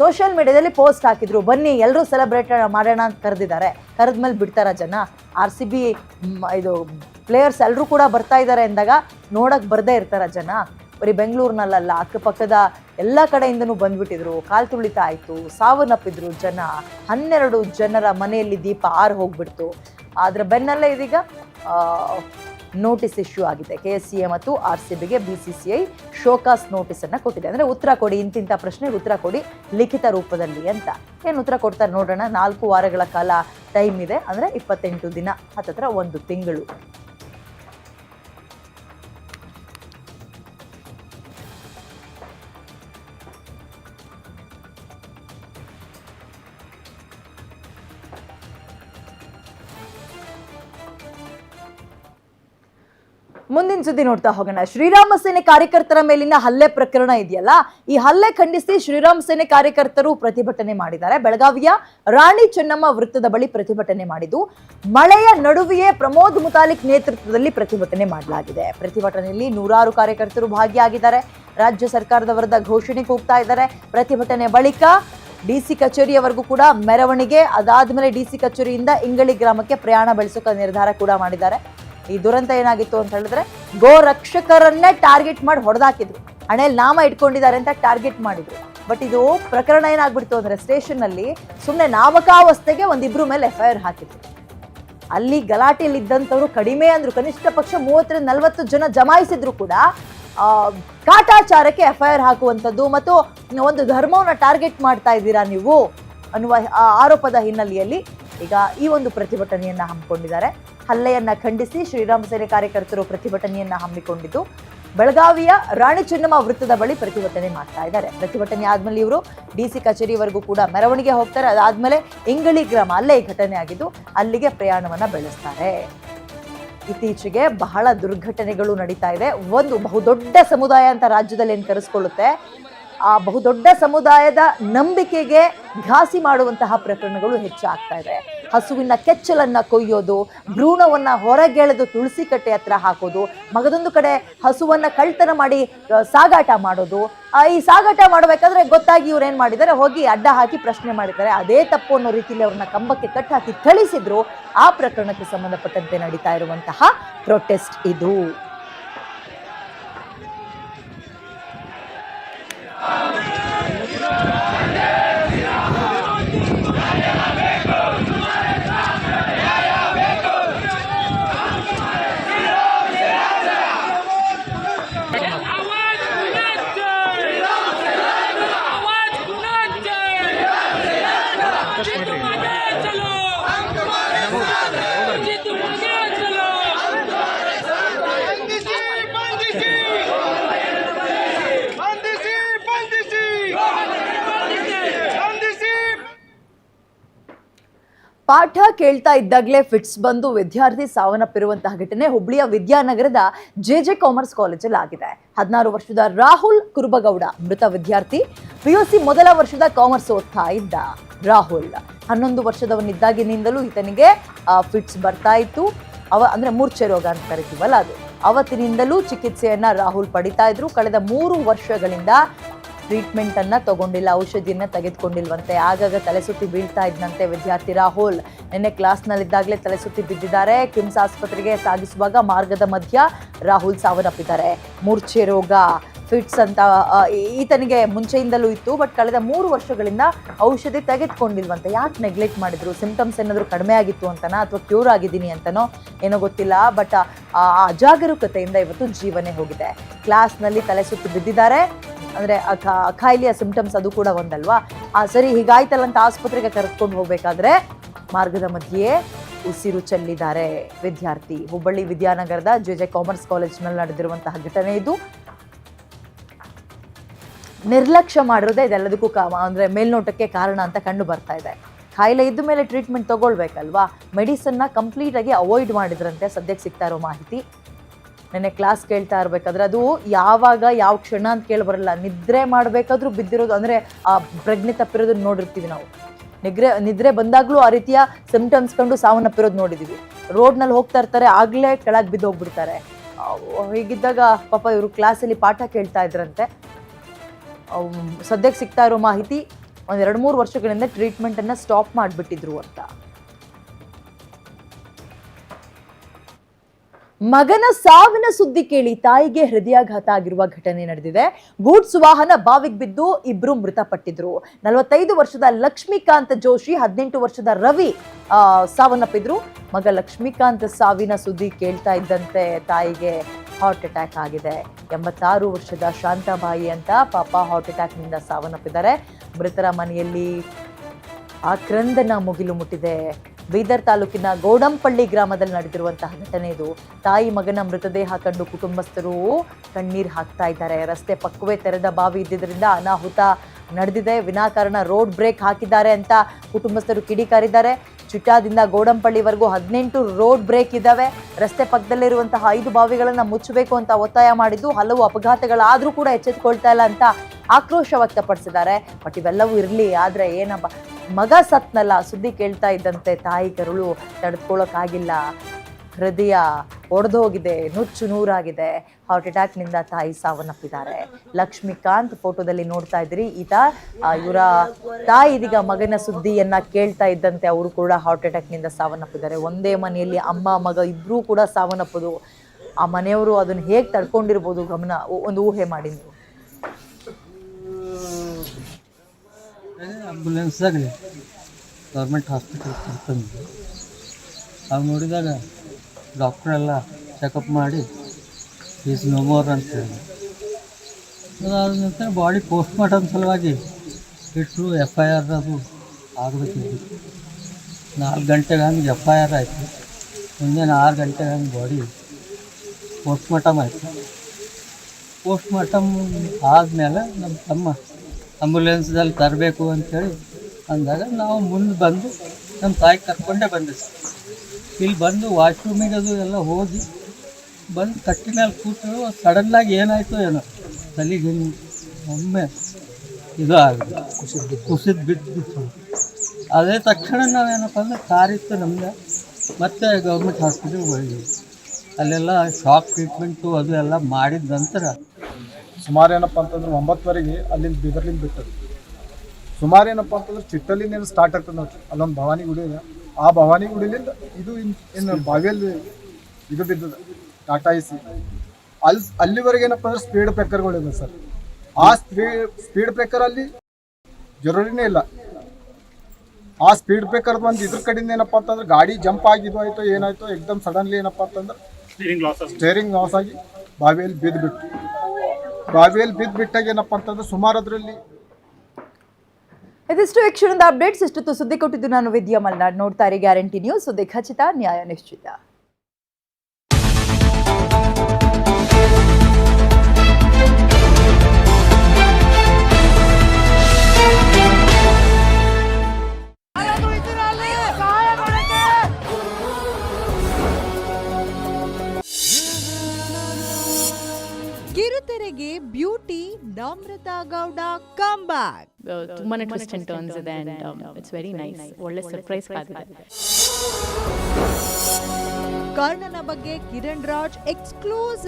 ಸೋಷಿಯಲ್ ಮೀಡಿಯಾದಲ್ಲಿ ಪೋಸ್ಟ್ ಹಾಕಿದ್ರು. ಬನ್ನಿ ಎಲ್ಲರೂ ಸೆಲೆಬ್ರೇಟ್ ಮಾಡೋಣ ಅಂತ ಕರೆದಿದ್ದಾರೆ. ಕರೆದ್ಮೇಲೆ ಬಿಡ್ತಾರ ಜನ? ಆರ್ ಸಿ ಬಿ ಇದು ಪ್ಲೇಯರ್ಸ್ ಎಲ್ಲರೂ ಕೂಡ ಬರ್ತಾ ಇದ್ದಾರೆ ಅಂದಾಗ ನೋಡಕ್ಕೆ ಬರದೇ ಇರ್ತಾರ ಜನ? ಬರೀ ಬೆಂಗಳೂರಿನಲ್ಲ ಅಕ್ಕಪಕ್ಕದ ಎಲ್ಲ ಕಡೆಯಿಂದನೂ ಬಂದ್ಬಿಟ್ಟಿದ್ರು. ಕಾಲ್ ತುಳಿತಾ ಆಯಿತು ಸಾವನ್ನಪ್ಪಿದ್ರು ಜನ. ಹನ್ನೆರಡು ಜನರ ಮನೆಯಲ್ಲಿ ದೀಪ ಆರು ಹೋಗ್ಬಿಡ್ತು. ಅದರ ಬೆನ್ನಲ್ಲೇ ಇದೀಗ ನೋಟಿಸ್ ಇಶ್ಯೂ ಆಗಿದೆ. ಕೆ ಎಸ್ ಸಿ ಎ ಮತ್ತು ಆರ್ ಸಿ ಬಿಗೆ B C C I show cause ನೋಟಿಸನ್ನು ಕೊಟ್ಟಿದೆ. ಅಂದರೆ ಉತ್ತರ ಕೊಡಿ ಇಂತಿಂಥ ಪ್ರಶ್ನೆಗೆ ಉತ್ತರ ಕೊಡಿ, ಲಿಖಿತ ರೂಪದಲ್ಲಿ ಅಂತ. ಏನು ಉತ್ತರ ಕೊಡ್ತಾರೆ ನೋಡೋಣ. ನಾಲ್ಕು ವಾರಗಳ ಕಾಲ ಟೈಮ್ ಇದೆ. ಅಂದರೆ ಇಪ್ಪತ್ತೆಂಟು ದಿನ, ಹತ್ತತ್ರ ಒಂದು ತಿಂಗಳು. ಮುಂದಿನ ಸುದ್ದಿ ನೋಡ್ತಾ ಹೋಗೋಣ. ಶ್ರೀರಾಮ ಸೇನೆ ಕಾರ್ಯಕರ್ತರ ಮೇಲಿನ ಹಲ್ಲೆ ಪ್ರಕರಣ ಇದೆಯಲ್ಲ? ಈ ಹಲ್ಲೆ ಖಂಡಿಸಿ ಶ್ರೀರಾಮ ಸೇನೆ ಕಾರ್ಯಕರ್ತರು ಪ್ರತಿಭಟನೆ ಮಾಡಿದ್ದಾರೆ. ಬೆಳಗಾವಿಯ ರಾಣಿ ಚೆನ್ನಮ್ಮ ವೃತ್ತದ ಬಳಿ ಪ್ರತಿಭಟನೆ ಮಾಡಿದ್ದು, ಮಳೆಯ ನಡುವೆಯೇ ಪ್ರಮೋದ್ ಮುತಾಲಿಕ್ ನೇತೃತ್ವದಲ್ಲಿ ಪ್ರತಿಭಟನೆ ಮಾಡಲಾಗಿದೆ. ಪ್ರತಿಭಟನೆಯಲ್ಲಿ ನೂರಾರು ಕಾರ್ಯಕರ್ತರು ಭಾಗಿಯಾಗಿದ್ದಾರೆ. ರಾಜ್ಯ ಸರ್ಕಾರದ ವಿರುದ್ಧ ಘೋಷಣೆ ಕೂಗ್ತಾ ಇದ್ದಾರೆ. ಪ್ರತಿಭಟನೆ ಬಳಿಕ ಡಿಸಿ ಕಚೇರಿಯವರೆಗೂ ಕೂಡ ಮೆರವಣಿಗೆ, ಅದಾದ್ಮೇಲೆ ಡಿಸಿ ಕಚೇರಿಯಿಂದ ಇಂಗಳಿ ಗ್ರಾಮಕ್ಕೆ ಪ್ರಯಾಣ ಬೆಳೆಸೋಕೆ ನಿರ್ಧಾರ ಕೂಡ ಮಾಡಿದ್ದಾರೆ. ಈ ದುರಂತ ಏನಾಗಿತ್ತು ಅಂತ ಹೇಳಿದ್ರೆ ಗೋ ರಕ್ಷಕರನ್ನೇ ಟಾರ್ಗೆಟ್ ಮಾಡಿ ಹೊಡೆದಾಕಿದ್ರು. ಹಣೆಯಲ್ಲಿ ನಾಮ ಇಟ್ಕೊಂಡಿದ್ದಾರೆ ಅಂತ ಟಾರ್ಗೆಟ್ ಮಾಡಿದ್ರು. ಬಟ್ ಇದು ಪ್ರಕರಣ ಏನಾಗ್ಬಿಡ್ತು ಅಂದ್ರೆ ಸ್ಟೇಷನ್ ಅಲ್ಲಿ ಸುಮ್ಮನೆ ನಾಮಕಾವಸ್ಥೆಗೆ ಒಂದಿಬ್ರು ಮೇಲೆ ಎಫ್ ಐ ಆರ್ ಹಾಕಿದ್ರು. ಅಲ್ಲಿ ಗಲಾಟೆಯಲ್ಲಿ ಇದ್ದಂಥವ್ರು ಕಡಿಮೆ ಅಂದ್ರು. ಕನಿಷ್ಠ ಪಕ್ಷ ಮೂವತ್ತರಿಂದ ನಲವತ್ತು ಜನ ಜಮಾಯಿಸಿದ್ರು ಕೂಡ ಕಾಟಾಚಾರಕ್ಕೆ ಎಫ್ ಐ ಆರ್ ಹಾಕುವಂಥದ್ದು ಮತ್ತು ಒಂದು ಧರ್ಮವನ್ನ ಟಾರ್ಗೆಟ್ ಮಾಡ್ತಾ ಇದ್ದೀರಾ ನೀವು ಅನ್ನುವ ಆರೋಪದ ಹಿನ್ನೆಲೆಯಲ್ಲಿ ಈಗ ಈ ಒಂದು ಪ್ರತಿಭಟನೆಯನ್ನ ಹಮ್ಮಿಕೊಂಡಿದ್ದಾರೆ. ಹಲ್ಲೆಯನ್ನ ಖಂಡಿಸಿ ಶ್ರೀರಾಮ ಸೇನೆ ಕಾರ್ಯಕರ್ತರು ಪ್ರತಿಭಟನೆಯನ್ನ ಹಮ್ಮಿಕೊಂಡಿದ್ದು, ಬೆಳಗಾವಿಯ ರಾಣಿ ಚೆನ್ನಮ್ಮ ವೃತ್ತದ ಬಳಿ ಪ್ರತಿಭಟನೆ ಮಾಡ್ತಾ ಇದ್ದಾರೆ. ಪ್ರತಿಭಟನೆ ಆದ್ಮೇಲೆ ಇವರು ಡಿಸಿ ಕಚೇರಿವರೆಗೂ ಕೂಡ ಮೆರವಣಿಗೆ ಹೋಗ್ತಾರೆ. ಅದಾದ್ಮೇಲೆ ಇಂಗಳಿ ಗ್ರಾಮ ಅಲ್ಲೇ ಈ ಘಟನೆ ಆಗಿದ್ದು ಅಲ್ಲಿಗೆ ಪ್ರಯಾಣವನ್ನ ಬೆಳೆಸ್ತಾರೆ. ಇತ್ತೀಚೆಗೆ ಬಹಳ ದುರ್ಘಟನೆಗಳು ನಡೀತಾ ಇದೆ. ಒಂದು ಬಹುದೊಡ್ಡ ಸಮುದಾಯ ಅಂತ ರಾಜ್ಯದಲ್ಲಿ ಏನು ಕರೆಸ್ಕೊಳ್ಳುತ್ತೆ? ಆ ಬಹುದೊಡ್ಡ ಸಮುದಾಯದ ನಂಬಿಕೆಗೆ ಘಾಸಿ ಮಾಡುವಂತಹ ಪ್ರಕರಣಗಳು ಹೆಚ್ಚಾಗ್ತಾ ಇದೆ. ಹಸುವಿನ ಕೆಚ್ಚಲನ್ನು ಕೊಯ್ಯೋದು, ಭ್ರೂಣವನ್ನು ಹೊರಗೆಳೆದು ತುಳಸಿ ಕಟ್ಟೆ ಹತ್ರ ಹಾಕೋದು, ಮಗದೊಂದು ಕಡೆ ಹಸುವನ್ನು ಕಳ್ತನ ಮಾಡಿ ಸಾಗಾಟ ಮಾಡೋದು. ಈ ಸಾಗಾಟ ಮಾಡಬೇಕಾದ್ರೆ ಗೊತ್ತಾಗಿ ಇವ್ರು ಏನು ಮಾಡಿದ್ದಾರೆ ಹೋಗಿ ಅಡ್ಡ ಹಾಕಿ ಪ್ರಶ್ನೆ ಮಾಡಿದ್ದಾರೆ. ಅದೇ ತಪ್ಪು ಅನ್ನೋ ರೀತಿಯಲ್ಲಿ ಅವ್ರನ್ನ ಕಂಬಕ್ಕೆ ಕಟ್ಟಾಕಿ ಥಳಿಸಿದ್ರು. ಆ ಪ್ರಕರಣಕ್ಕೆ ಸಂಬಂಧಪಟ್ಟಂತೆ ನಡೀತಾ ಇರುವಂತಹ ಪ್ರೊಟೆಸ್ಟ್ ಇದು. ಪಾಠ ಕೇಳ್ತಾ ಇದ್ದಾಗಲೇ ಫಿಟ್ಸ್ ಬಂದು ವಿದ್ಯಾರ್ಥಿ ಸಾವನ್ನಪ್ಪಿರುವಂತಹ ಘಟನೆ ಹುಬ್ಳಿಯ ವಿದ್ಯಾನಗರದ ಜೆ ಜೆ ಕಾಮರ್ಸ್ ಕಾಲೇಜಲ್ಲಿ ಆಗಿದೆ. ಹದಿನಾರು ವರ್ಷದ ರಾಹುಲ್ ಕುರುಬಗೌಡ, ಮೃತ ವಿದ್ಯಾರ್ಥಿ. ಪಿಯುಸಿ ಮೊದಲ ವರ್ಷದ ಕಾಮರ್ಸ್ ಓದ್ತಾ ಇದ್ದ ರಾಹುಲ್. ಹನ್ನೊಂದು ವರ್ಷದವನಿದ್ದಾಗಿನಿಂದಲೂ ಈತನಿಗೆ ಫಿಟ್ಸ್ ಬರ್ತಾ ಇತ್ತು. ಅವ, ಅಂದರೆ ಮೂರ್ಛೆ ರೋಗ ಅಂತ ಕರಿತೀವಲ್ಲ ಅದು. ಅವತ್ತಿನಿಂದಲೂ ಚಿಕಿತ್ಸೆಯನ್ನ ರಾಹುಲ್ ಪಡಿತಾ ಇದ್ರು. ಕಳೆದ ಮೂರು ವರ್ಷಗಳಿಂದ ಟ್ರೀಟ್ಮೆಂಟ್ ಅನ್ನ ತಗೊಂಡಿಲ್ಲ, ಔಷಧಿಯನ್ನ ತೆಗೆದುಕೊಂಡಿಲ್ವಂತೆ. ಆಗಾಗ ತಲೆ ಸುತ್ತಿ ಬೀಳ್ತಾ ಇದ್ದಂತೆ ವಿದ್ಯಾರ್ಥಿ ರಾಹುಲ್. ನಿನ್ನೆ ಕ್ಲಾಸ್ನಲ್ಲಿದ್ದಾಗಲೇ ತಲೆ ಸುತ್ತಿ ಬಿದ್ದಿದ್ದಾರೆ. ಕಿಮ್ಸ್ ಆಸ್ಪತ್ರೆಗೆ ಸಾಗಿಸುವಾಗ ಮಾರ್ಗದ ಮಧ್ಯ ರಾಹುಲ್ ಸಾವನ್ನಪ್ಪಿದ್ದಾರೆ. ಮೂರ್ಛೆ ರೋಗ, ಫಿಟ್ಸ್ ಅಂತ ಈತನಿಗೆ ಮುಂಚೆಯಿಂದಲೂ ಇತ್ತು, ಬಟ್ ಕಳೆದ ಮೂರು ವರ್ಷಗಳಿಂದ ಔಷಧಿ ತೆಗೆದುಕೊಂಡಿಲ್ವಂತೆ. ಯಾಕೆ ನೆಗ್ಲೆಕ್ಟ್ ಮಾಡಿದ್ರು? ಸಿಂಪ್ಟಮ್ಸ್ ಏನಾದರೂ ಕಡಿಮೆ ಆಗಿತ್ತು ಅಂತನೋ? ಅಥವಾ ಕ್ಯೂರ್ ಆಗಿದ್ದೀನಿ ಅಂತನೋ? ಏನೋ ಗೊತ್ತಿಲ್ಲ. ಬಟ್, ಆ ಅಜಾಗರೂಕತೆಯಿಂದ ಇವತ್ತು ಜೀವನೇ ಹೋಗಿದೆ. ಕ್ಲಾಸ್ನಲ್ಲಿ ತಲೆ ಸುತ್ತಿ ಬಿದ್ದಿದ್ದಾರೆ. ಅಂದರೆ ಖಾಯಿಲೆಯ ಸಿಂಪ್ಟಮ್ಸ್ ಅದು ಕೂಡ ಒಂದಲ್ವಾ? ಆ ಸರಿ, ಹೀಗಾಯ್ತಲ್ಲ ಅಂತ ಆಸ್ಪತ್ರೆಗೆ ಕರೆದುಕೊಂಡು ಹೋಗ್ಬೇಕಾದ್ರೆ ಮಾರ್ಗದ ಮಧ್ಯೆ ಉಸಿರು ಚೆಲ್ಲಿದ್ದಾರೆ ವಿದ್ಯಾರ್ಥಿ. ಹುಬ್ಬಳ್ಳಿ ವಿದ್ಯಾನಗರದ ಜೆ ಜೆ ಕಾಮರ್ಸ್ ಕಾಲೇಜ್ನಲ್ಲಿ ನಡೆದಿರುವಂತಹ ಘಟನೆ ಇದು. ನಿರ್ಲಕ್ಷ್ಯ ಮಾಡಿರೋದೇ ಇದೆಲ್ಲದಕ್ಕೂ ಅಂದರೆ ಮೇಲ್ನೋಟಕ್ಕೆ ಕಾರಣ ಅಂತ ಕಂಡು ಬರ್ತಾ ಇದೆ. ಕಾಯಿಲೆ ಇದ್ದ ಮೇಲೆ ಟ್ರೀಟ್ಮೆಂಟ್ ತಗೊಳ್ಬೇಕಲ್ವಾ? ಮೆಡಿಸನ್ನ ಕಂಪ್ಲೀಟಾಗಿ ಅವಾಯ್ಡ್ ಮಾಡಿದ್ರಂತೆ. ಸದ್ಯಕ್ಕೆ ಸಿಗ್ತಾ ಇರೋ ಮಾಹಿತಿ. ನೆನ್ನೆ ಕ್ಲಾಸ್ ಕೇಳ್ತಾ ಇರಬೇಕಾದ್ರೆ ಅದು ಯಾವಾಗ, ಯಾವ ಕ್ಷಣ ಅಂತ ಕೇಳಿ ಬರಲ್ಲ. ನಿದ್ರೆ ಮಾಡಬೇಕಾದ್ರೂ ಬಿದ್ದಿರೋದು, ಅಂದರೆ ಆ ಪ್ರಜ್ಞೆ ತಪ್ಪಿರೋದನ್ನ ನೋಡಿರ್ತೀವಿ ನಾವು. ನಿದ್ರೆ ನಿದ್ರೆ ಬಂದಾಗಲೂ ಆ ರೀತಿಯ ಸಿಂಪ್ಟಮ್ಸ್ ಕಂಡು ಸಾವನ್ನಪ್ಪಿರೋದು ನೋಡಿದ್ದೀವಿ ರೋಡ್ನಲ್ಲಿ ಹೋಗ್ತಾ ಇರ್ತಾರೆ, ಆಗಲೇ ಕೆಳಗೆ ಬಿದ್ದು ಹೋಗ್ಬಿಡ್ತಾರೆ. ಹೀಗಿದ್ದಾಗ ಪಾಪ ಇವರು ಕ್ಲಾಸಲ್ಲಿ ಪಾಠ ಕೇಳ್ತಾ ಇದ್ರಂತೆ. ಸದ್ಯಕ್ಕೆ ಸಿಗ್ತಾ ಇರೋ ಮಾಹಿತಿ ಒಂದೆರಡು ಮೂರು ವರ್ಷಗಳಿಂದ ಟ್ರೀಟ್ಮೆಂಟನ್ನು ಸ್ಟಾಪ್ ಮಾಡಿಬಿಟ್ಟಿದ್ರು ಅಂತ. ಮಗನ ಸಾವಿನ ಸುದ್ದಿ ಕೇಳಿ ತಾಯಿಗೆ ಹೃದಯಾಘಾತ ಆಗಿರುವ ಘಟನೆ ನಡೆದಿದೆ. ಗೂಡ್ಸ್ ವಾಹನ ಬಾವಿಗೆ ಬಿದ್ದು ಇಬ್ರು ಮೃತಪಟ್ಟಿದ್ರು. ನಲವತ್ತೈದು ವರ್ಷದ ಲಕ್ಷ್ಮೀಕಾಂತ್ ಜೋಶಿ, ಹದಿನೆಂಟು ವರ್ಷದ ರವಿ ಸಾವನ್ನಪ್ಪಿದ್ರು. ಮಗ ಲಕ್ಷ್ಮೀಕಾಂತ್ ಸಾವಿನ ಸುದ್ದಿ ಕೇಳ್ತಾ ಇದ್ದಂತೆ ತಾಯಿಗೆ ಹಾರ್ಟ್ ಅಟ್ಯಾಕ್ ಆಗಿದೆ. ಎಂಬತ್ತಾರು ವರ್ಷದ ಶಾಂತಾಬಾಯಿ ಅಂತ ಪಾಪ ಹಾರ್ಟ್ ಅಟ್ಯಾಕ್ನಿಂದ ಸಾವನ್ನಪ್ಪಿದ್ದಾರೆ. ಮೃತರ ಮನೆಯಲ್ಲಿ ಆ ಕ್ರಂದನ ಮುಗಿಲು ಮುಟ್ಟಿದೆ. ಬೀದರ್ ತಾಲೂಕಿನ ಗೋಡಂಪಳ್ಳಿ ಗ್ರಾಮದಲ್ಲಿ ನಡೆದಿರುವಂತಹ ಘಟನೆ ಇದು. ತಾಯಿ ಮಗನ ಮೃತದೇಹ ಕಂಡು ಕುಟುಂಬಸ್ಥರು ಕಣ್ಣೀರು ಹಾಕ್ತಾ ಇದ್ದಾರೆ. ರಸ್ತೆ ಪಕ್ಕವೇ ತೆರೆದ ಬಾವಿ ಇದ್ದಿದ್ದರಿಂದ ಅನಾಹುತ ನಡೆದಿದೆ. ವಿನಾಕಾರಣ ರೋಡ್ ಬ್ರೇಕ್ ಹಾಕಿದ್ದಾರೆ ಅಂತ ಕುಟುಂಬಸ್ಥರು ಕಿಡಿಕಾರಿದ್ದಾರೆ. ಚಿಟ್ಟಾದಿಂದ ಗೋಡಂಪಳ್ಳಿವರೆಗೂ ಹದಿನೆಂಟು ರೋಡ್ ಬ್ರೇಕ್ ಇದ್ದಾವೆ ರಸ್ತೆ ಪಕ್ಕದಲ್ಲಿರುವಂತಹ ಐದು ಬಾವಿಗಳನ್ನು ಮುಚ್ಚಬೇಕು ಅಂತ ಒತ್ತಾಯ ಮಾಡಿದ್ದು, ಹಲವು ಅಪಘಾತಗಳಾದರೂ ಕೂಡ ಎಚ್ಚೆತ್ತುಕೊಳ್ತಾ ಇಲ್ಲ ಅಂತ ಆಕ್ರೋಶ ವ್ಯಕ್ತಪಡಿಸಿದ್ದಾರೆ. ಬಟ್ ಇವೆಲ್ಲವೂ ಇರಲಿ, ಆದರೆ ಏನಪ್ಪ ಮಗ ಸತ್ನಲ್ಲ ಸುದ್ದಿ ಕೇಳ್ತಾ ಇದ್ದಂತೆ ತಾಯಿ ಕರುಳು ತಡೆದುಕೊಳ್ಳೋಕ್ಕಾಗಿಲ್ಲ ಹೃದಯ ಒಡೆದೋಗಿದೆ, ನುಚ್ಚು ನೂರಾಗಿದೆ. ಹಾರ್ಟ್ ಅಟ್ಯಾಕ್ನಿಂದ ತಾಯಿ ಸಾವನ್ನಪ್ಪಿದ್ದಾರೆ. ಲಕ್ಷ್ಮೀಕಾಂತ್ ಫೋಟೋದಲ್ಲಿ ನೋಡ್ತಾ ಇದ್ರಿ ಈತ ಇವರ ತಾಯಿ ಇದೀಗ ಮಗನ ಸುದ್ದಿಯನ್ನ ಕೇಳ್ತಾ ಇದ್ದಂತೆ ಅವರು ಕೂಡ ಹಾರ್ಟ್ ಅಟ್ಯಾಕ್ನಿಂದ ಸಾವನ್ನಪ್ಪಿದ್ದಾರೆ. ಒಂದೇ ಮನೆಯಲ್ಲಿ ಅಮ್ಮ, ಮಗ ಇಬ್ಬರೂ ಕೂಡ ಸಾವನ್ನಪ್ಪೋದು. ಆ ಮನೆಯವರು ಅದನ್ನು ಹೇಗೆ ತಡ್ಕೊಂಡಿರ್ಬೋದು? ಗಮನ ಒಂದು ಊಹೆ ಮಾಡಿ ನೀವು. ಆಗಲಿ ಗೌರ್ಮೆಂಟ್ ಹಾಸ್ಪಿಟಲ್ ಅವ್ರು ನೋಡಿದಾಗ ಡಾಕ್ಟ್ರೆಲ್ಲ ಚೆಕಪ್ ಮಾಡಿ ಈಸ್ ನೋ ಮೋರ್ ಅಂತ ಹೇಳಿದ್ರು ಅದಾದ ನಂತರ ಬಾಡಿ ಪೋಸ್ಟ್ ಮಾರ್ಟಮ್ ಸಲುವಾಗಿ ಇಟ್ಟರು ಎಫ್ ಐ ಆರ್ ಅದು ಆಗಬೇಕಿತ್ತು. ನಾಲ್ಕು ಗಂಟೆಗೆ ಹಂಗೆ ಎಫ್ ಐ ಆರ್ ಆಯಿತು. ಮುಂಜಾನೆ ಆರು ಗಂಟೆಗೆ ಹಂಗೆ ಬಾಡಿ ಪೋಸ್ಟ್ ಮಾರ್ಟಮ್ ಆಯಿತು. ಪೋಸ್ಟ್ ಮಾರ್ಟಮ್ ಆದಮೇಲೆ ನಮ್ಮ ತಮ್ಮ ಆಂಬುಲೆನ್ಸ್ದಲ್ಲಿ ತರಬೇಕು ಅಂಥೇಳಿ ಅಂದಾಗ ನಾವು ಮುಂದೆ ಬಂದು ನಮ್ಮ ತಾಯಿ ಕರ್ಕೊಂಡೇ ಬಂದೆ ಸರ್. ಇಲ್ಲಿ ಬಂದು ವಾಶ್ರೂಮಿಗೆ ಅದು ಎಲ್ಲ ಹೋಗಿ ಬಂದು ಕಟ್ಟಿ ಮೇಲೆ ಕೂತು ಸಡನ್ನಾಗಿ ಏನಾಯಿತು ಏನೋ. ತಲೆಗೆ ಒಮ್ಮೆ ಇದು ಆಗಿದೆ. ಕುಸಿದು ಬಿದ್ದು ಬಿತ್ತು ಅದೇ ತಕ್ಷಣ ನಾವೇನಪ್ಪ ಅಂದ್ರೆ ಕಾರಿತ್ತು ನಮಗೆ ಮತ್ತೆ ಗೌರ್ಮೆಂಟ್ ಹಾಸ್ಪಿಟಲ್ಗೆ ಹೋಗಿದ್ವಿ. ಅಲ್ಲೆಲ್ಲ ಶಾಕ್ ಟ್ರೀಟ್ಮೆಂಟು ಅದು ಎಲ್ಲ ಮಾಡಿದ ನಂತರ ಸುಮಾರು ಏನಪ್ಪ ಅಂತಂದ್ರೆ ಒಂಬತ್ತುವರೆಗೆ ಅಲ್ಲಿಂದ ಬೀದರ್ಲಿಂದ ಬಿಟ್ಟದ್ದು. ಸುಮಾರು ಏನಪ್ಪ ಅಂತಂದ್ರೆ ಚಿಟ್ಟಲಿಂದ ಏನು ಸ್ಟಾರ್ಟ್ ಆಗ್ತದೆ ನೋಡಿ ಅಲ್ಲೊಂದು ಭವಾನಿ ಗುಡಿ ಇದೆ. ಆ ಭವಾನಿ ಗುಡಿಲಿಂದ ಇದು ಏನು ಇನ್ನು ಬಾವಿಯಲ್ಲಿ ಇದು ಬಿದ್ದದ ಟಾಟಾ ಇಸಿ ಅಲ್ಲಿ ಅಲ್ಲಿವರೆಗೆ ಏನಪ್ಪ ಅಂದ್ರೆ ಸ್ಪೀಡ್ ಬ್ರೇಕರ್ಗಳಿದೆ ಸರ್. ಆ ಸ್ಪೀಡ್ ಸ್ಪೀಡ್ ಬ್ರೇಕರ್ ಅಲ್ಲಿ ಜರೂರಿನೇ ಇಲ್ಲ. ಆ ಸ್ಪೀಡ್ ಬ್ರೇಕರ್ ಬಂದು ಇದ್ರ ಕಡೆಯಿಂದ ಏನಪ್ಪ ಅಂತಂದ್ರೆ ಗಾಡಿ ಜಂಪ್ ಆಗಿದ್ದು ಆಯ್ತು ಏನಾಯ್ತು ಎಕ್ದಮ್ ಸಡನ್ಲಿ ಏನಪ್ಪ ಅಂತಂದ್ರೆ ಸ್ಟೇರಿಂಗ್ ಲಾಸ್ ಆಗಿ. ಬಾವಿಯಲ್ಲಿ ಬಿದ್ದು ಬಿಟ್ಟು ಬಾವಿಯಲ್ಲಿ ಬಿದ್ದು ಬಿಟ್ಟಾಗ ಏನಪ್ಪ ಅಂತಂದ್ರೆ ಸುಮಾರು ಅದರಲ್ಲಿ ಇದಿಷ್ಟು ಯಕ್ಷಣದ ಕ್ಷಣದ ಅಪ್ಡೇಟ್ಸ್ ಇಷ್ಟೊತ್ತು ಸುದ್ದಿ ಕೊಟ್ಟಿದ್ದು ನಾನು ವಿದ್ಯಾ ಮಲ್ನಾಡ್. ನೋಡ್ತಾರೆ ಗ್ಯಾರಂಟಿ ನ್ಯೂಸ್ ಸುದ್ದಿ ಖಚಿತ, ನ್ಯಾಯ ನಿಶ್ಚಿತ. ಕಿರುತೆರೆಗೆ beauty Namratha Gowda come back ತುಂಬಾನೇ ಟ್ವಿಸ್ಟ್ ಅಂಡ್ ಟರ್ನ್ಸ್ ಇದೆ ಅಂಡ್ ಇಟ್ಸ್ ವೆರಿ ನೈಸ್ ಒಳ್ಳೆ ಸರ್ಪ್ರೈಸ್ ಆಗಿದೆ. ಕರ್ಣನ ಬಗ್ಗೆ ಕಿರಣ್ ರಾಜ್ ಎಕ್ಸ್ಕ್ಲೂಸಿವ್